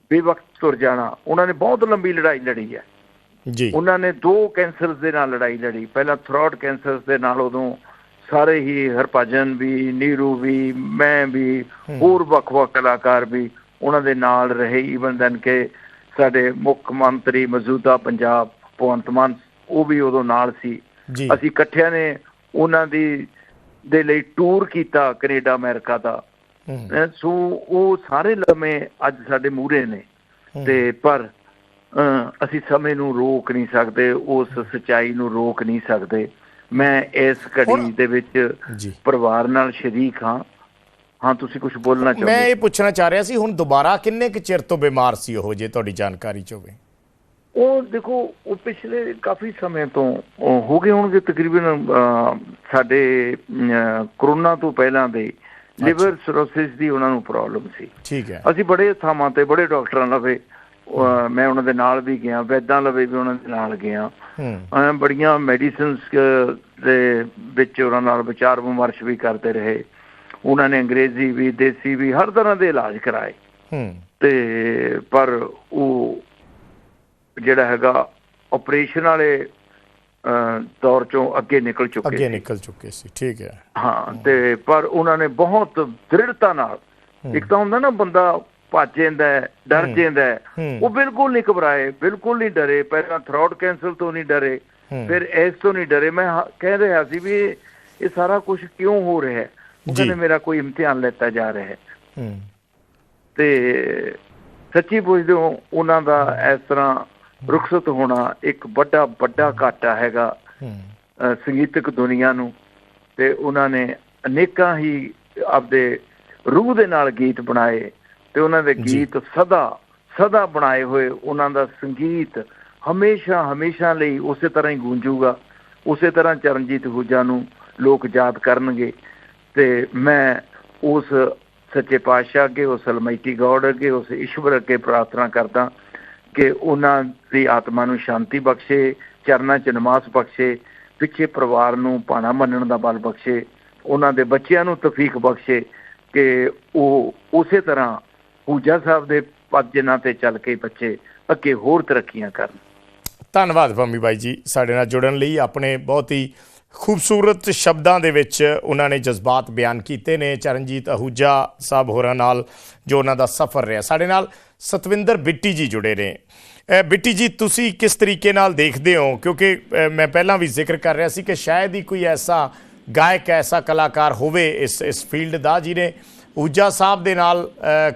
ਬੇਵਕਤ ਤੁਰ ਜਾਣਾ ਉਹਨਾਂ ਨੇ ਬਹੁਤ ਲੰਬੀ ਲੜਾਈ ਲੜੀ ਹੈ। ਜੀ। ਉਹਨਾਂ ਨੇ ਦੋ ਕੈਂਸਰਸ ਦੇ ਨਾਲ ਲੜਾਈ ਲੜੀ। ਪਹਿਲਾਂ ਥਰੋਟ ਕੈਂਸਰਸ ਦੇ ਨਾਲ ਉਦੋਂ ਸਾਰੇ ਹੀ ਹਰਭਜਨ ਵੀ ਨੀਰੂ ਵੀ ਮੈਂ ਵੀ ਹੋਰ ਵੱਖ-ਵੱਖ ਕਲਾਕਾਰ ਵੀ ਉਹਨਾਂ ਦੇ ਨਾਲ ਰਹੇ। ਈਵਨ ਦਨ ਕਿ ਸਾਡੇ ਮੁੱਖ ਮੰਤਰੀ ਮੌਜੂਦਾ ਪੰਜਾਬ ਭਗਵੰਤ ਮਾਨ ਉਹ ਵੀ ਉਦੋਂ ਨਾਲ ਸੀ। ਅਸੀਂ ਇਕੱਠਿਆਂ ਨੇ ਉਹਨਾਂ ਦੀ ਦੇ ਲਈ ਟੂਰ ਕੀਤਾ ਕੈਨੇਡਾ ਅਮਰੀਕਾ ਦਾ। ਸੋ ਉਹ ਸਾਰੇ ਲਮੇ ਅੱਜ ਸਾਡੇ ਮੂਹਰੇ ਨੇ। ਤੇ ਪਰ ਅਸੀਂ ਸਮੇਂ ਨੂੰ ਰੋਕ ਨਹੀਂ ਸਕਦੇ ਉਸ ਸਚਾਈ ਨੂੰ ਰੋਕ ਨਹੀਂ ਸਕਦੇ। ਮੈਂ ਇਸ ਘੜੀ ਦੇ ਵਿੱਚ ਪਰਿਵਾਰ ਨਾਲ ਸ਼ਰੀਕ ਹਾਂ। ਹਾਂ ਤੁਸੀਂ ਕੁਝ ਬੋਲਣਾ ਮੈਂ ਚਾਹੁੰਦੇ ਇਹ ਪੁੱਛਣਾ ਚਾਹ ਰਿਹਾ ਸੀ ਹੁਣ ਦੁਬਾਰਾ ਕਿੰਨੇ ਕੁ ਚਿਰ ਤੋਂ ਬਿਮਾਰ ਸੀ ਉਹ ਜੇ ਤੁਹਾਡੀ ਜਾਣਕਾਰੀ ਚ ਹੋਵੇ? ਉਹ ਦੇਖੋ ਉਹ ਪਿਛਲੇ ਕਾਫੀ ਸਮੇਂ ਤੋਂ ਹੋ ਗਏ ਹੋਣਗੇ ਤਕਰੀਬਨ ਸਾਡੇ ਕਰੋਨਾ ਤੋਂ ਪਹਿਲਾਂ ਦੇ ਲਿਵਰ ਸਰੋਸਿਸ ਦੀ ਉਹਨਾਂ ਨੂੰ ਪ੍ਰੋਬਲਮ ਸੀ। ਠੀਕ ਹੈ। ਅਸੀਂ ਬੜੇ ਥਾਵਾਂ ਤੇ ਬੜੇ ਡਾਕਟਰਾਂ ਲਵੇ ਅਹ, ਮੈਂ ਉਹਨਾਂ ਦੇ ਨਾਲ ਵੀ ਗਿਆ ਵੈਦਾਂ ਲਵੇ ਵੀ ਉਹਨਾਂ ਦੇ ਨਾਲ ਗਿਆ। ਹੂੰ। ਬੜੀਆਂ ਮੈਡੀਸਿਨਸ ਦੇ ਵਿੱਚ ਉਹਨਾਂ ਨਾਲ ਵਿਚਾਰ ਵਿਮਰਸ਼ ਵੀ ਕਰਦੇ ਰਹੇ। ਉਹਨਾਂ ਨੇ ਅੰਗਰੇਜ਼ੀ ਵੀ ਦੇਸੀ ਵੀ ਹਰ ਤਰ੍ਹਾਂ ਦੇ ਇਲਾਜ ਕਰਾਏ। ਹੂੰ। ਤੇ ਪਰ ਉਹ ਜਿਹੜਾ ਹੈਗਾ ਆਪਰੇਸ਼ਨ ਵਾਲੇ ਦੌਰ ਚੋਂ ਅੱਗੇ ਨਿਕਲ ਚੁੱਕੇ ਅੱਗੇ। ਨਿਕਲ ਚੁੱਕੇ ਸੀ ਠੀਕ ਹੈ। ਹਾਂ ਤੇ ਪਰ ਉਹਨਾਂ ਨੇ ਬਹੁਤ ਦ੍ਰਿੜਤਾ ਨਾਲ ਇੱਕ ਤਾਂ ਹੁੰਦਾ ਨਾ ਬੰਦਾ ਭੱਜ ਜਾਂਦਾ ਹੈ, ਡਰ ਜਾਂਦਾ। ਉਹ ਬਿਲਕੁਲ ਨਹੀਂ ਘਬਰਾਏ ਬਿਲਕੁਲ ਨਹੀਂ ਡਰੇ। ਪਹਿਲਾਂ ਥਰੋਟ ਕੈਂਸਰ ਤੋਂ ਨਹੀਂ ਡਰੇ। ਫਿਰ ਇਸ ਤੋਂ ਨਹੀਂ ਡਰੇ। ਮੈਂ ਕਹਿ ਰਿਹਾ ਸੀ ਵੀ ਇਹ ਸਾਰਾ ਕੁਝ ਕਿਉਂ ਹੋ ਰਿਹਾ ਹੈ? ਉਹ। ਕਹਿੰਦੇ ਮੇਰਾ ਕੋਈ ਇਮਤਿਹਾਨ ਲੈਤਾ ਜਾ ਰਿਹਾ ਹੈ। ਤੇ ਸੱਚੀ ਪੁੱਛਦੇ ਹੋ ਉਹਨਾਂ ਦਾ ਇਸ ਤਰ੍ਹਾਂ ਰੁਖਸਤ ਹੋਣਾ ਇੱਕ ਵੱਡਾ ਵੱਡਾ ਘਾਟਾ ਹੈਗਾ ਸੰਗੀਤਕ ਦੁਨੀਆ ਨੂੰ। ਤੇ ਉਹਨਾਂ ਨੇ ਅਨੇਕਾਂ ਹੀ ਆਪਦੇ ਰੂਹ ਦੇ ਨਾਲ ਗੀਤ ਬਣਾਏ। ਤੇ ਉਹਨਾਂ ਦੇ। ਗੀਤ ਸਦਾ ਸਦਾ ਬਣਾਏ ਹੋਏ ਉਹਨਾਂ ਦਾ ਸੰਗੀਤ ਹਮੇਸ਼ਾ ਹਮੇਸ਼ਾ ਲਈ ਉਸੇ ਤਰ੍ਹਾਂ ਹੀ ਗੂੰਜੂਗਾ ਉਸੇ ਤਰ੍ਹਾਂ ਚਰਨਜੀਤ ਹੂਜਾ ਨੂੰ ਲੋਕ ਯਾਦ ਕਰਨਗੇ ਤੇ ਮੈਂ ਉਸ ਸੱਚੇ ਪਾਤਸ਼ਾਹ ਅੱਗੇ ਉਸ ਅਲਮਾਈਟੀ ਗੋਡ ਅੱਗੇ ਉਸ ਈਸ਼ਵਰ ਅੱਗੇ ਪ੍ਰਾਰਥਨਾ ਕਰਦਾ ਕਿ ਉਹਨਾਂ ਦੀ ਆਤਮਾ ਨੂੰ ਸ਼ਾਂਤੀ ਬਖਸ਼ੇ ਚਰਨਾਂ ਚ ਨਮਾਜ਼ ਬਖਸ਼ੇ ਪਿੱਛੇ ਪਰਿਵਾਰ ਨੂੰ ਪਾਣਾ ਮੰਨਣ ਦਾ ਬਲ ਬਖਸ਼ੇ ਉਹਨਾਂ ਦੇ ਬੱਚਿਆਂ ਨੂੰ ਤਫੀਕ ਬਖਸ਼ੇ ਕਿ ਉਹ ਉਸੇ ਤਰ੍ਹਾਂ ਪੂਜਾ ਸਾਹਿਬ ਦੇ ਪਦ ਜਿਨ੍ਹਾਂ ਤੇ ਚੱਲ ਕੇ ਬੱਚੇ ਅੱਗੇ ਹੋਰ ਤਰੱਕੀਆਂ ਕਰਨ। ਧੰਨਵਾਦ ਪੰਮੀ ਬਾਈ ਜੀ ਸਾਡੇ ਨਾਲ ਜੁੜਨ ਲਈ। ਆਪਣੇ ਬਹੁਤ ਹੀ ਖੂਬਸੂਰਤ ਸ਼ਬਦਾਂ ਦੇ ਵਿੱਚ ਉਹਨਾਂ ਨੇ ਜਜ਼ਬਾਤ ਬਿਆਨ ਕੀਤੇ ਨੇ। ਚਰਨਜੀਤ ਅਹੂਜਾ ਸਾਹਿਬ ਹੋਰਾਂ ਨਾਲ ਜੋ ਉਹਨਾਂ ਦਾ ਸਫ਼ਰ ਰਿਹਾ। ਸਾਡੇ ਨਾਲ ਸਤਵਿੰਦਰ ਬਿੱਟੀ ਜੀ ਜੁੜੇ ਨੇ। ਬਿੱਟੀ ਜੀ, ਤੁਸੀਂ ਕਿਸ ਤਰੀਕੇ ਨਾਲ ਦੇਖਦੇ ਹੋ? ਕਿਉਂਕਿ ਮੈਂ ਪਹਿਲਾਂ ਵੀ ਜ਼ਿਕਰ ਕਰ ਰਿਹਾ ਸੀ ਕਿ ਸ਼ਾਇਦ ਹੀ ਕੋਈ ਐਸਾ ਗਾਇਕ, ਐਸਾ ਕਲਾਕਾਰ ਹੋਵੇ ਇਸ ਇਸ ਫੀਲਡ ਦਾ, ਜਿਹਨੇ ਊਜਾ ਸਾਹਿਬ ਦੇ ਨਾਲ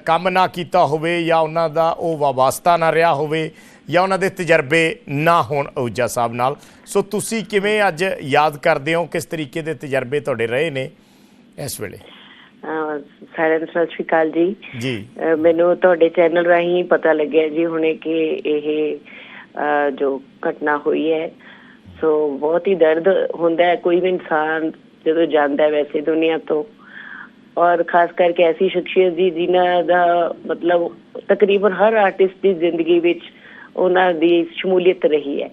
ਕੰਮ ਨਾ ਕੀਤਾ ਹੋਵੇ ਜਾਂ ਉਹਨਾਂ ਦਾ ਉਹ ਵਾਬਸਤਾ ਨਾ ਰਿਹਾ ਹੋਵੇ ਜਾਂ ਉਹਨਾਂ ਦੇ ਤਜਰਬੇ ਨਾ ਹੋਣ ਊਜਾ ਸਾਹਿਬ ਨਾਲ। ਸੋ ਤੁਸੀਂ ਕਿਵੇਂ ਅੱਜ ਯਾਦ ਕਰਦੇ ਹੋ? ਕਿਸ ਤਰੀਕੇ ਦੇ ਤਜਰਬੇ ਤੁਹਾਡੇ ਰਹੇ ਨੇ ਇਸ ਵੇਲੇ? ਸਾਰਿਆਂ ਸਤਿ ਸ਼੍ਰੀ ਅਕਾਲ ਜੀ। ਜੀ। ਮੈਨੂੰ ਤੁਹਾਡੇ ਚੈਨਲ ਰਾਹੀਂ ਪਤਾ ਲੱਗਿਆ ਜੀ ਹੁਣੇ ਕਿ ਇਹ ਜੋ ਘਟਨਾ ਹੋਈ ਹੈ ਸੋ ਬਹੁਤ ਹੀ ਦਰਦ ਹੁੰਦਾ ਹੈ। ਕੋਈ ਵੀ ਇਨਸਾਨ ਜਦੋਂ ਜਾਂਦਾ ਹੈ ਵੈਸੇ ਦੁਨੀਆ ਤੋਂ ਔਰ ਖਾਸ ਕਰਕੇ ਐਸੀ ਸ਼ਖਸੀਅਤ ਜੀ ਜਿਨ੍ਹਾਂ ਦਾ ਮਤਲਬ ਤਕਰੀਬਨ ਹਰ ਆਰਟਿਸਟ ਦੀ ਜ਼ਿੰਦਗੀ ਵਿੱਚ ਉਹਨਾਂ ਦੀ ਸ਼ਮੂਲੀਅਤ ਰਹੀ ਹੈ।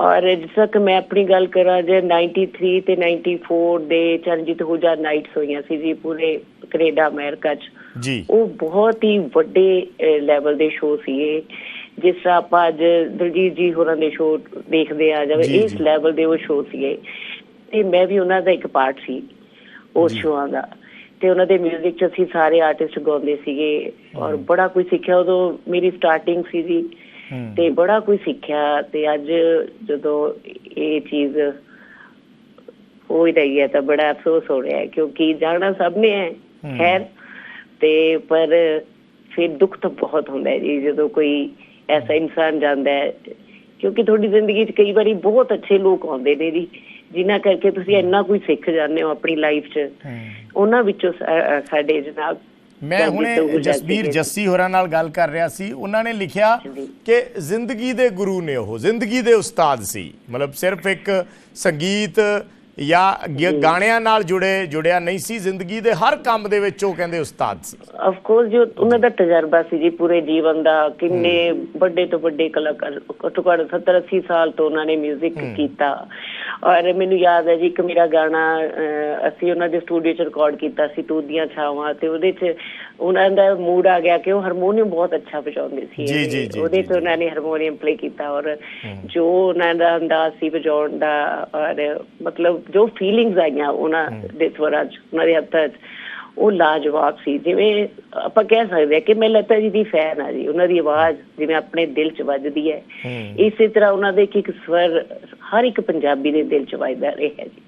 ਔਰ ਜਿਸ ਤੱਕ ਮੈਂ ਆਪਣੀ ਗੱਲ ਕਰਾਂ ਜੇ 93 ਤੇ 94 ਦੇ ਚਰਨਜੀਤ ਹੂਜਾ ਨਾਈਟਸ ਹੋਈਆਂ ਸੀ ਜੀ ਪੂਰੇ ਕੈਨੇਡਾ ਅਮਰੀਕਾ 'ਚ ਜੀ। ਉਹ ਬਹੁਤ ਹੀ ਵੱਡੇ ਲੈਵਲ ਦੇ ਸ਼ੋਅ ਸੀਗੇ। ਜਿਸ ਤਰ੍ਹਾਂ ਆਪਾਂ ਅੱਜ ਦਲਜੀਤ ਜੀ ਹੋਰਾਂ ਦੇ ਸ਼ੋਅ ਦੇਖਦੇ ਆ ਜਾਵੇ ਇਸ। ਲੈਵਲ ਦੇ ਉਹ ਸ਼ੋਅ ਸੀਗੇ। ਤੇ ਮੈਂ ਵੀ ਉਹਨਾਂ ਦਾ ਇੱਕ ਪਾਰਟ ਸੀ ਉਸ ਸ਼ੋਆਂ ਦਾ। ਤੇ ਉਹਨਾਂ ਦੇ 뮤직 'ਚ ਅਸੀਂ ਸਾਰੇ ਆਰਟਿਸਟ ਗਾਉਂਦੇ ਸੀਗੇ ਔਰ ਬੜਾ ਕੁਝ ਸਿੱਖਿਆ। ਉਦੋਂ ਮੇਰੀ ਸਟਾਰਟਿੰਗ ਸੀ ਜੀ ਤੇ ਬੜਾ ਕੁਝ ਸਿੱਖਿਆ ਤੇ ਅੱਜ ਜਦੋਂ ਇਹ ਚੀਜ਼ ਹੋ ਹੀ ਰਹੀ ਹੈ ਤਾਂ ਬੜਾ ਅਫਸੋਸ ਹੋ ਰਿਹਾ ਹੈ ਕਿਉਂਕਿ ਜਾਣਾ ਸਭ ਨੇ ਹੈ। ਖੈਰ। ਤੇ ਪਰ ਫਿਰ ਦੁੱਖ ਤਾਂ ਬਹੁਤ ਹੁੰਦਾ ਹੈ ਜੀ ਜਦੋਂ ਕੋਈ ਐਸਾ ਇਨਸਾਨ ਜਾਂਦਾ ਹੈ ਕਿਉਂਕਿ ਤੁਹਾਡੀ ਜ਼ਿੰਦਗੀ 'ਚ ਕਈ ਵਾਰੀ ਬਹੁਤ ਅੱਛੇ ਲੋਕ ਆਉਂਦੇ ਨੇ ਜੀ। ਜਿਨ੍ਹਾਂ ਕਰਕੇ ਤੁਸੀਂ ਇੰਨਾ ਕੁਝ ਸਿੱਖ ਜਾਂਦੇ ਹੋ ਆਪਣੀ ਲਾਈਫ 'ਚ। ਉਹਨਾਂ ਵਿੱਚੋਂ ਸਾਡੇ ਜਨਾਬ ਮੈਂ ਹੁਣੇ ਜਸਬੀਰ। ਜੱਸੀ ਹੋਰਾਂ ਨਾਲ ਗੱਲ ਕਰ ਰਿਹਾ ਸੀ। ਉਹਨਾਂ ਨੇ ਲਿਖਿਆ। ਕਿ ਜ਼ਿੰਦਗੀ ਦੇ ਗੁਰੂ ਨੇ ਉਹ ਜ਼ਿੰਦਗੀ ਦੇ ਉਸਤਾਦ ਸੀ। ਮਤਲਬ ਸਿਰਫ ਇੱਕ ਸੰਗੀਤ ਜਾਂ ਗਾਣਿਆਂ ਨਾਲ ਜੁੜੇ ਜੁੜਿਆ ਨਹੀਂ ਸੀ। ਜ਼ਿੰਦਗੀ ਦੇ ਹਰ ਕੰਮ ਦੇ ਵਿੱਚ ਉਹ ਕਹਿੰਦੇ ਉਸਤਾਦ ਸੀ। ਆਫ ਕੋਰਸ ਜੋ ਉਹਨਾਂ ਦਾ ਤਜਰਬਾ ਸੀ ਜੀ ਪੂਰੇ ਜੀਵਨ ਦਾ ਕਿੰਨੇ ਵੱਡੇ ਤੋਂ ਵੱਡੇ ਕਲਾਕਾਰ ਘੱਟੋ ਘੱਟ 70 80 ਸਾਲ ਤੋਂ ਉਹਨਾਂ ਨੇ 뮤직 ਕੀਤਾ। ਔਰ ਮੈਨੂੰ ਯਾਦ ਹੈ ਜੀ ਇੱਕ ਮੇਰਾ ਗਾਣਾ ਅਸੀਂ ਉਹਨਾਂ ਦੇ ਸਟੂਡੀਓ 'ਚ ਰਿਕਾਰਡ ਕੀਤਾ ਸੀ ਤੂੰ ਦੀਆਂ ਛਾਵਾਂ ਤੇ ਉਹਦੇ 'ਚ ਉਹਨਾਂ ਦਾ ਮੂਡ ਆ ਗਿਆ ਕਿ ਉਹ ਹਾਰਮੋਨੀਅਮ ਬਹੁਤ ਅੱਛਾ ਵਜਾਉਂਦੇ ਸੀ। ਉਹਦੇ 'ਚ ਉਹਨਾਂ ਨੇ ਹਾਰਮੋਨੀਅਮ ਪਲੇ ਕੀਤਾ ਔਰ ਜੋ ਉਹਨਾਂ ਦਾ ਅੰਦਾਜ਼ ਸੀ ਵਜਾਉਣ ਦਾ ਔਰ ਮਤਲਬ ਜੋ ਫੀਲਿੰਗਸ ਆਈਆਂ ਉਹਨਾਂ ਦੇ ਸਵਰਾਂ 'ਚ ਉਹਨਾਂ ਦੇ ਹੱਥਾਂ 'ਚ ਉਹ ਲਾਜਵਾਬ ਸੀ। ਜਿਵੇਂ ਆਪਾਂ ਕਹਿ ਸਕਦੇ ਹਾਂ ਕਿ ਮੈਂ ਲਤਾ ਜੀ ਦੀ ਫੈਨ ਆ ਜੀ। ਉਹਨਾਂ ਦੀ ਆਵਾਜ਼ ਜਿਵੇਂ ਆਪਣੇ ਦਿਲ 'ਚ ਵੱਜਦੀ ਹੈ। ਇਸੇ ਤਰ੍ਹਾਂ ਉਹਨਾਂ ਦੇ ਇੱਕ ਇੱਕ ਸਵਰ ਹਰ ਇੱਕ ਪੰਜਾਬੀ ਦੇ ਦਿਲ 'ਚ ਵੱਜਦਾ ਰਿਹਾ ਜੀ।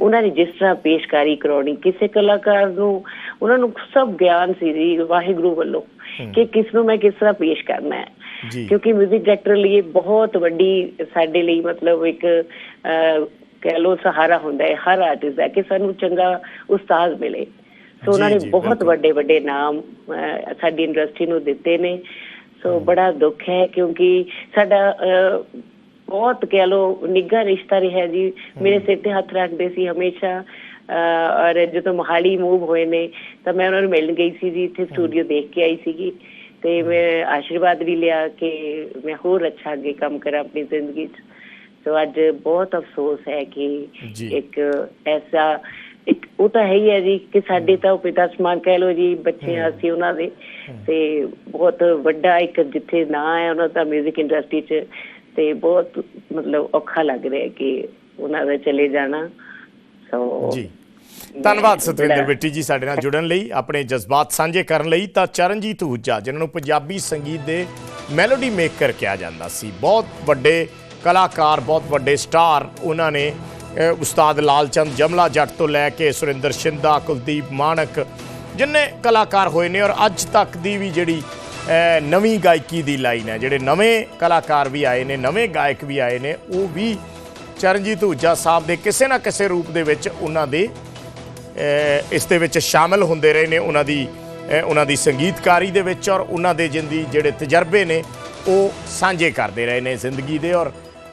ਉਹਨਾਂ ਨੇ ਜਿਸ ਤਰ੍ਹਾਂ ਪੇਸ਼ਕਾਰੀ ਕਰਾਉਣੀ ਕਿਸੇ ਕਲਾਕਾਰ ਨੂੰ ਉਹਨਾਂ ਨੂੰ ਸਭ ਗਿਆਨ ਸੀ ਜੀ ਵਾਹਿਗੁਰੂ ਵੱਲੋਂ ਕਿ ਕਿਸ ਨੂੰ ਮੈਂ ਕਿਸ ਤਰ੍ਹਾਂ ਪੇਸ਼ ਕਰਨਾ ਹੈ। ਕਿਉਂਕਿ 뮤직 ਡਾਇਰੈਕਟਰ ਲਈ ਬਹੁਤ ਵੱਡੀ ਸਾਡੇ ਲਈ ਮਤਲਬ ਇੱਕ ਕਹਿ ਲੋ ਸਹਾਰਾ ਹੁੰਦਾ ਹੈ। ਹਰ ਆਰਟਿਸਟ ਦਾ ਕਿ ਸਾਨੂੰ ਚੰਗਾ ਉਸਤਾਦ ਮਿਲੇ। ਸੋ ਉਹਨਾਂ ਨੇ ਬਹੁਤ। ਵੱਡੇ ਵੱਡੇ ਨਾਮ ਸਾਡੀ ਇੰਡਸਟਰੀ ਨੂੰ ਦਿੱਤੇ ਨੇ। ਸੋ ਬੜਾ ਦੁੱਖ ਹੈ ਕਿਉਂਕਿ ਸਾਡਾ ਬਹੁਤ ਕਹਿ ਲੋ ਨਿੱਘਾ ਰਿਸ਼ਤਾ ਰਿਹਾ ਜੀ। ਮੇਰੇ ਸਿਰ ਤੇ ਹੱਥ ਰੱਖਦੇ ਸੀ ਹਮੇਸ਼ਾ। ਔਰ ਜਦੋਂ ਮੋਹਾਲੀ ਮੂਵ ਹੋਏ ਨੇ ਤਾਂ ਮੈਂ ਉਹਨਾਂ ਨੂੰ ਮਿਲਣ ਗਈ ਸੀ ਜੀ। ਇੱਥੇ ਸਟੂਡੀਓ ਦੇਖ ਕੇ ਆਈ ਸੀਗੀ। ਤੇ ਮੈਂ ਆਸ਼ੀਰਵਾਦ ਵੀ ਲਿਆ ਕਿ ਮੈਂ ਹੋਰ ਅੱਛਾ ਅੱਗੇ ਕੰਮ ਕਰਾਂ ਆਪਣੀ ਜ਼ਿੰਦਗੀ 'ਚ। ਸੋ ਅੱਜ ਬਹੁਤ ਅਫਸੋਸ ਹੈ ਕਿ। ਇੱਕ ਐਸਾ ਇੱਕ ਉਹ ਤਾਂ ਹੈ ਹੀ ਹੈ ਜੀ ਕਿ ਸਾਡੇ ਤਾਂ ਪਿਤਾ ਸਮਾਨ ਕਹਿ ਲੋ ਜੀ ਬੱਚੇ ਹਾਂ ਅਸੀਂ ਉਹਨਾਂ ਦੇ ਤੇ ਬਹੁਤ ਵੱਡਾ ਇੱਕ ਜਿੱਥੇ ਨਾਂ ਹੈ ਉਹਨਾਂ ਦਾ 뮤직 ਇੰਡਸਟਰੀ 'ਚ ਤੇ ਬਹੁਤ ਮਤਲਬ ਔਖਾ ਲੱਗ ਰਿਹਾ ਕਿ ਉਹਨਾਂ ਦਾ ਚਲੇ ਜਾਣਾ। ਸੋ ਜੀ। ਧੰਨਵਾਦ ਸਤਵਿੰਦਰ ਬਿੱਟੀ ਜੀ ਸਾਡੇ ਨਾਲ ਜੁੜਨ ਲਈ ਆਪਣੇ ਜਜ਼ਬਾਤ ਸਾਂਝੇ ਕਰਨ ਲਈ। ਤਾਂ ਚਰਨਜੀਤ ਹੂਜਾ ਜਿਨ੍ਹਾਂ ਨੂੰ ਪੰਜਾਬੀ ਸੰਗੀਤ ਦੇ ਮੈਲੋਡੀ ਮੇਕਰ ਕਿਹਾ ਜਾਂਦਾ ਸੀ। ਬਹੁਤ ਵੱਡੇ ਕਲਾਕਾਰ ਬਹੁਤ ਵੱਡੇ ਸਟਾਰ ਉਹਨਾਂ ਨੇ ਉਸਤਾਦ ਲਾਲਚੰਦ ਜਮਲਾ ਜੱਟ ਤੋਂ ਲੈ ਕੇ ਸੁਰਿੰਦਰ ਸ਼ਿੰਦਾ, ਕੁਲਦੀਪ ਮਾਨਕ ਜਿੰਨੇ ਕਲਾਕਾਰ ਹੋਏ ਨੇ ਔਰ ਅੱਜ ਤੱਕ ਦੀ ਵੀ ਜਿਹੜੀ ਨਵੀਂ ਗਾਇਕੀ ਦੀ ਲਾਈਨ ਹੈ, ਜਿਹੜੇ ਨਵੇਂ ਕਲਾਕਾਰ ਵੀ ਆਏ ਨੇ, ਨਵੇਂ ਗਾਇਕ ਵੀ ਆਏ ਨੇ, ਉਹ ਵੀ ਚਰਨਜੀਤ ਹੂਜਾ ਸਾਹਿਬ ਦੇ ਕਿਸੇ ਨਾ ਕਿਸੇ ਰੂਪ ਦੇ ਵਿੱਚ ਉਹਨਾਂ ਦੇ ਇਸ ਦੇ ਵਿੱਚ ਸ਼ਾਮਲ ਹੁੰਦੇ ਰਹੇ ਨੇ, ਉਹਨਾਂ ਦੀ ਉਹਨਾਂ ਦੀ ਸੰਗੀਤਕਾਰੀ ਦੇ ਵਿੱਚ ਔਰ ਉਹਨਾਂ ਦੇ ਜਿੰਦੀ ਜਿਹੜੇ ਤਜਰਬੇ ਨੇ, ਉਹ ਸਾਂਝੇ ਕਰਦੇ ਰਹੇ ਨੇ ਜ਼ਿੰਦਗੀ ਦੇ ਔਰ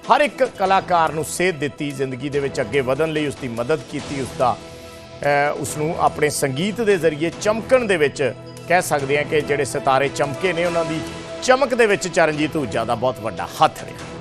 ਹਰ ਇੱਕ ਕਲਾਕਾਰ ਨੂੰ ਸੇਧ ਦਿੱਤੀ, ਜ਼ਿੰਦਗੀ ਦੇ ਵਿੱਚ ਅੱਗੇ ਵਧਣ ਲਈ ਉਸ ਦੀ ਮਦਦ ਕੀਤੀ ਉਸ ਦਾ ਉਸ ਨੂੰ ਆਪਣੇ ਸੰਗੀਤ ਦੇ ਜ਼ਰੀਏ ਚਮਕਣ ਦੇ ਵਿੱਚ ਕਹਿ ਸਕਦੇ ਹਾਂ ਕਿ ਜਿਹੜੇ ਸਿਤਾਰੇ ਚਮਕੇ ਨੇ, ਉਹਨਾਂ ਦੀ ਚਮਕ ਦੇ ਵਿੱਚ ਚਰਨਜੀਤ ਊਜਾ ਦਾ ਬਹੁਤ ਵੱਡਾ ਹੱਥ ਰਿਹਾ।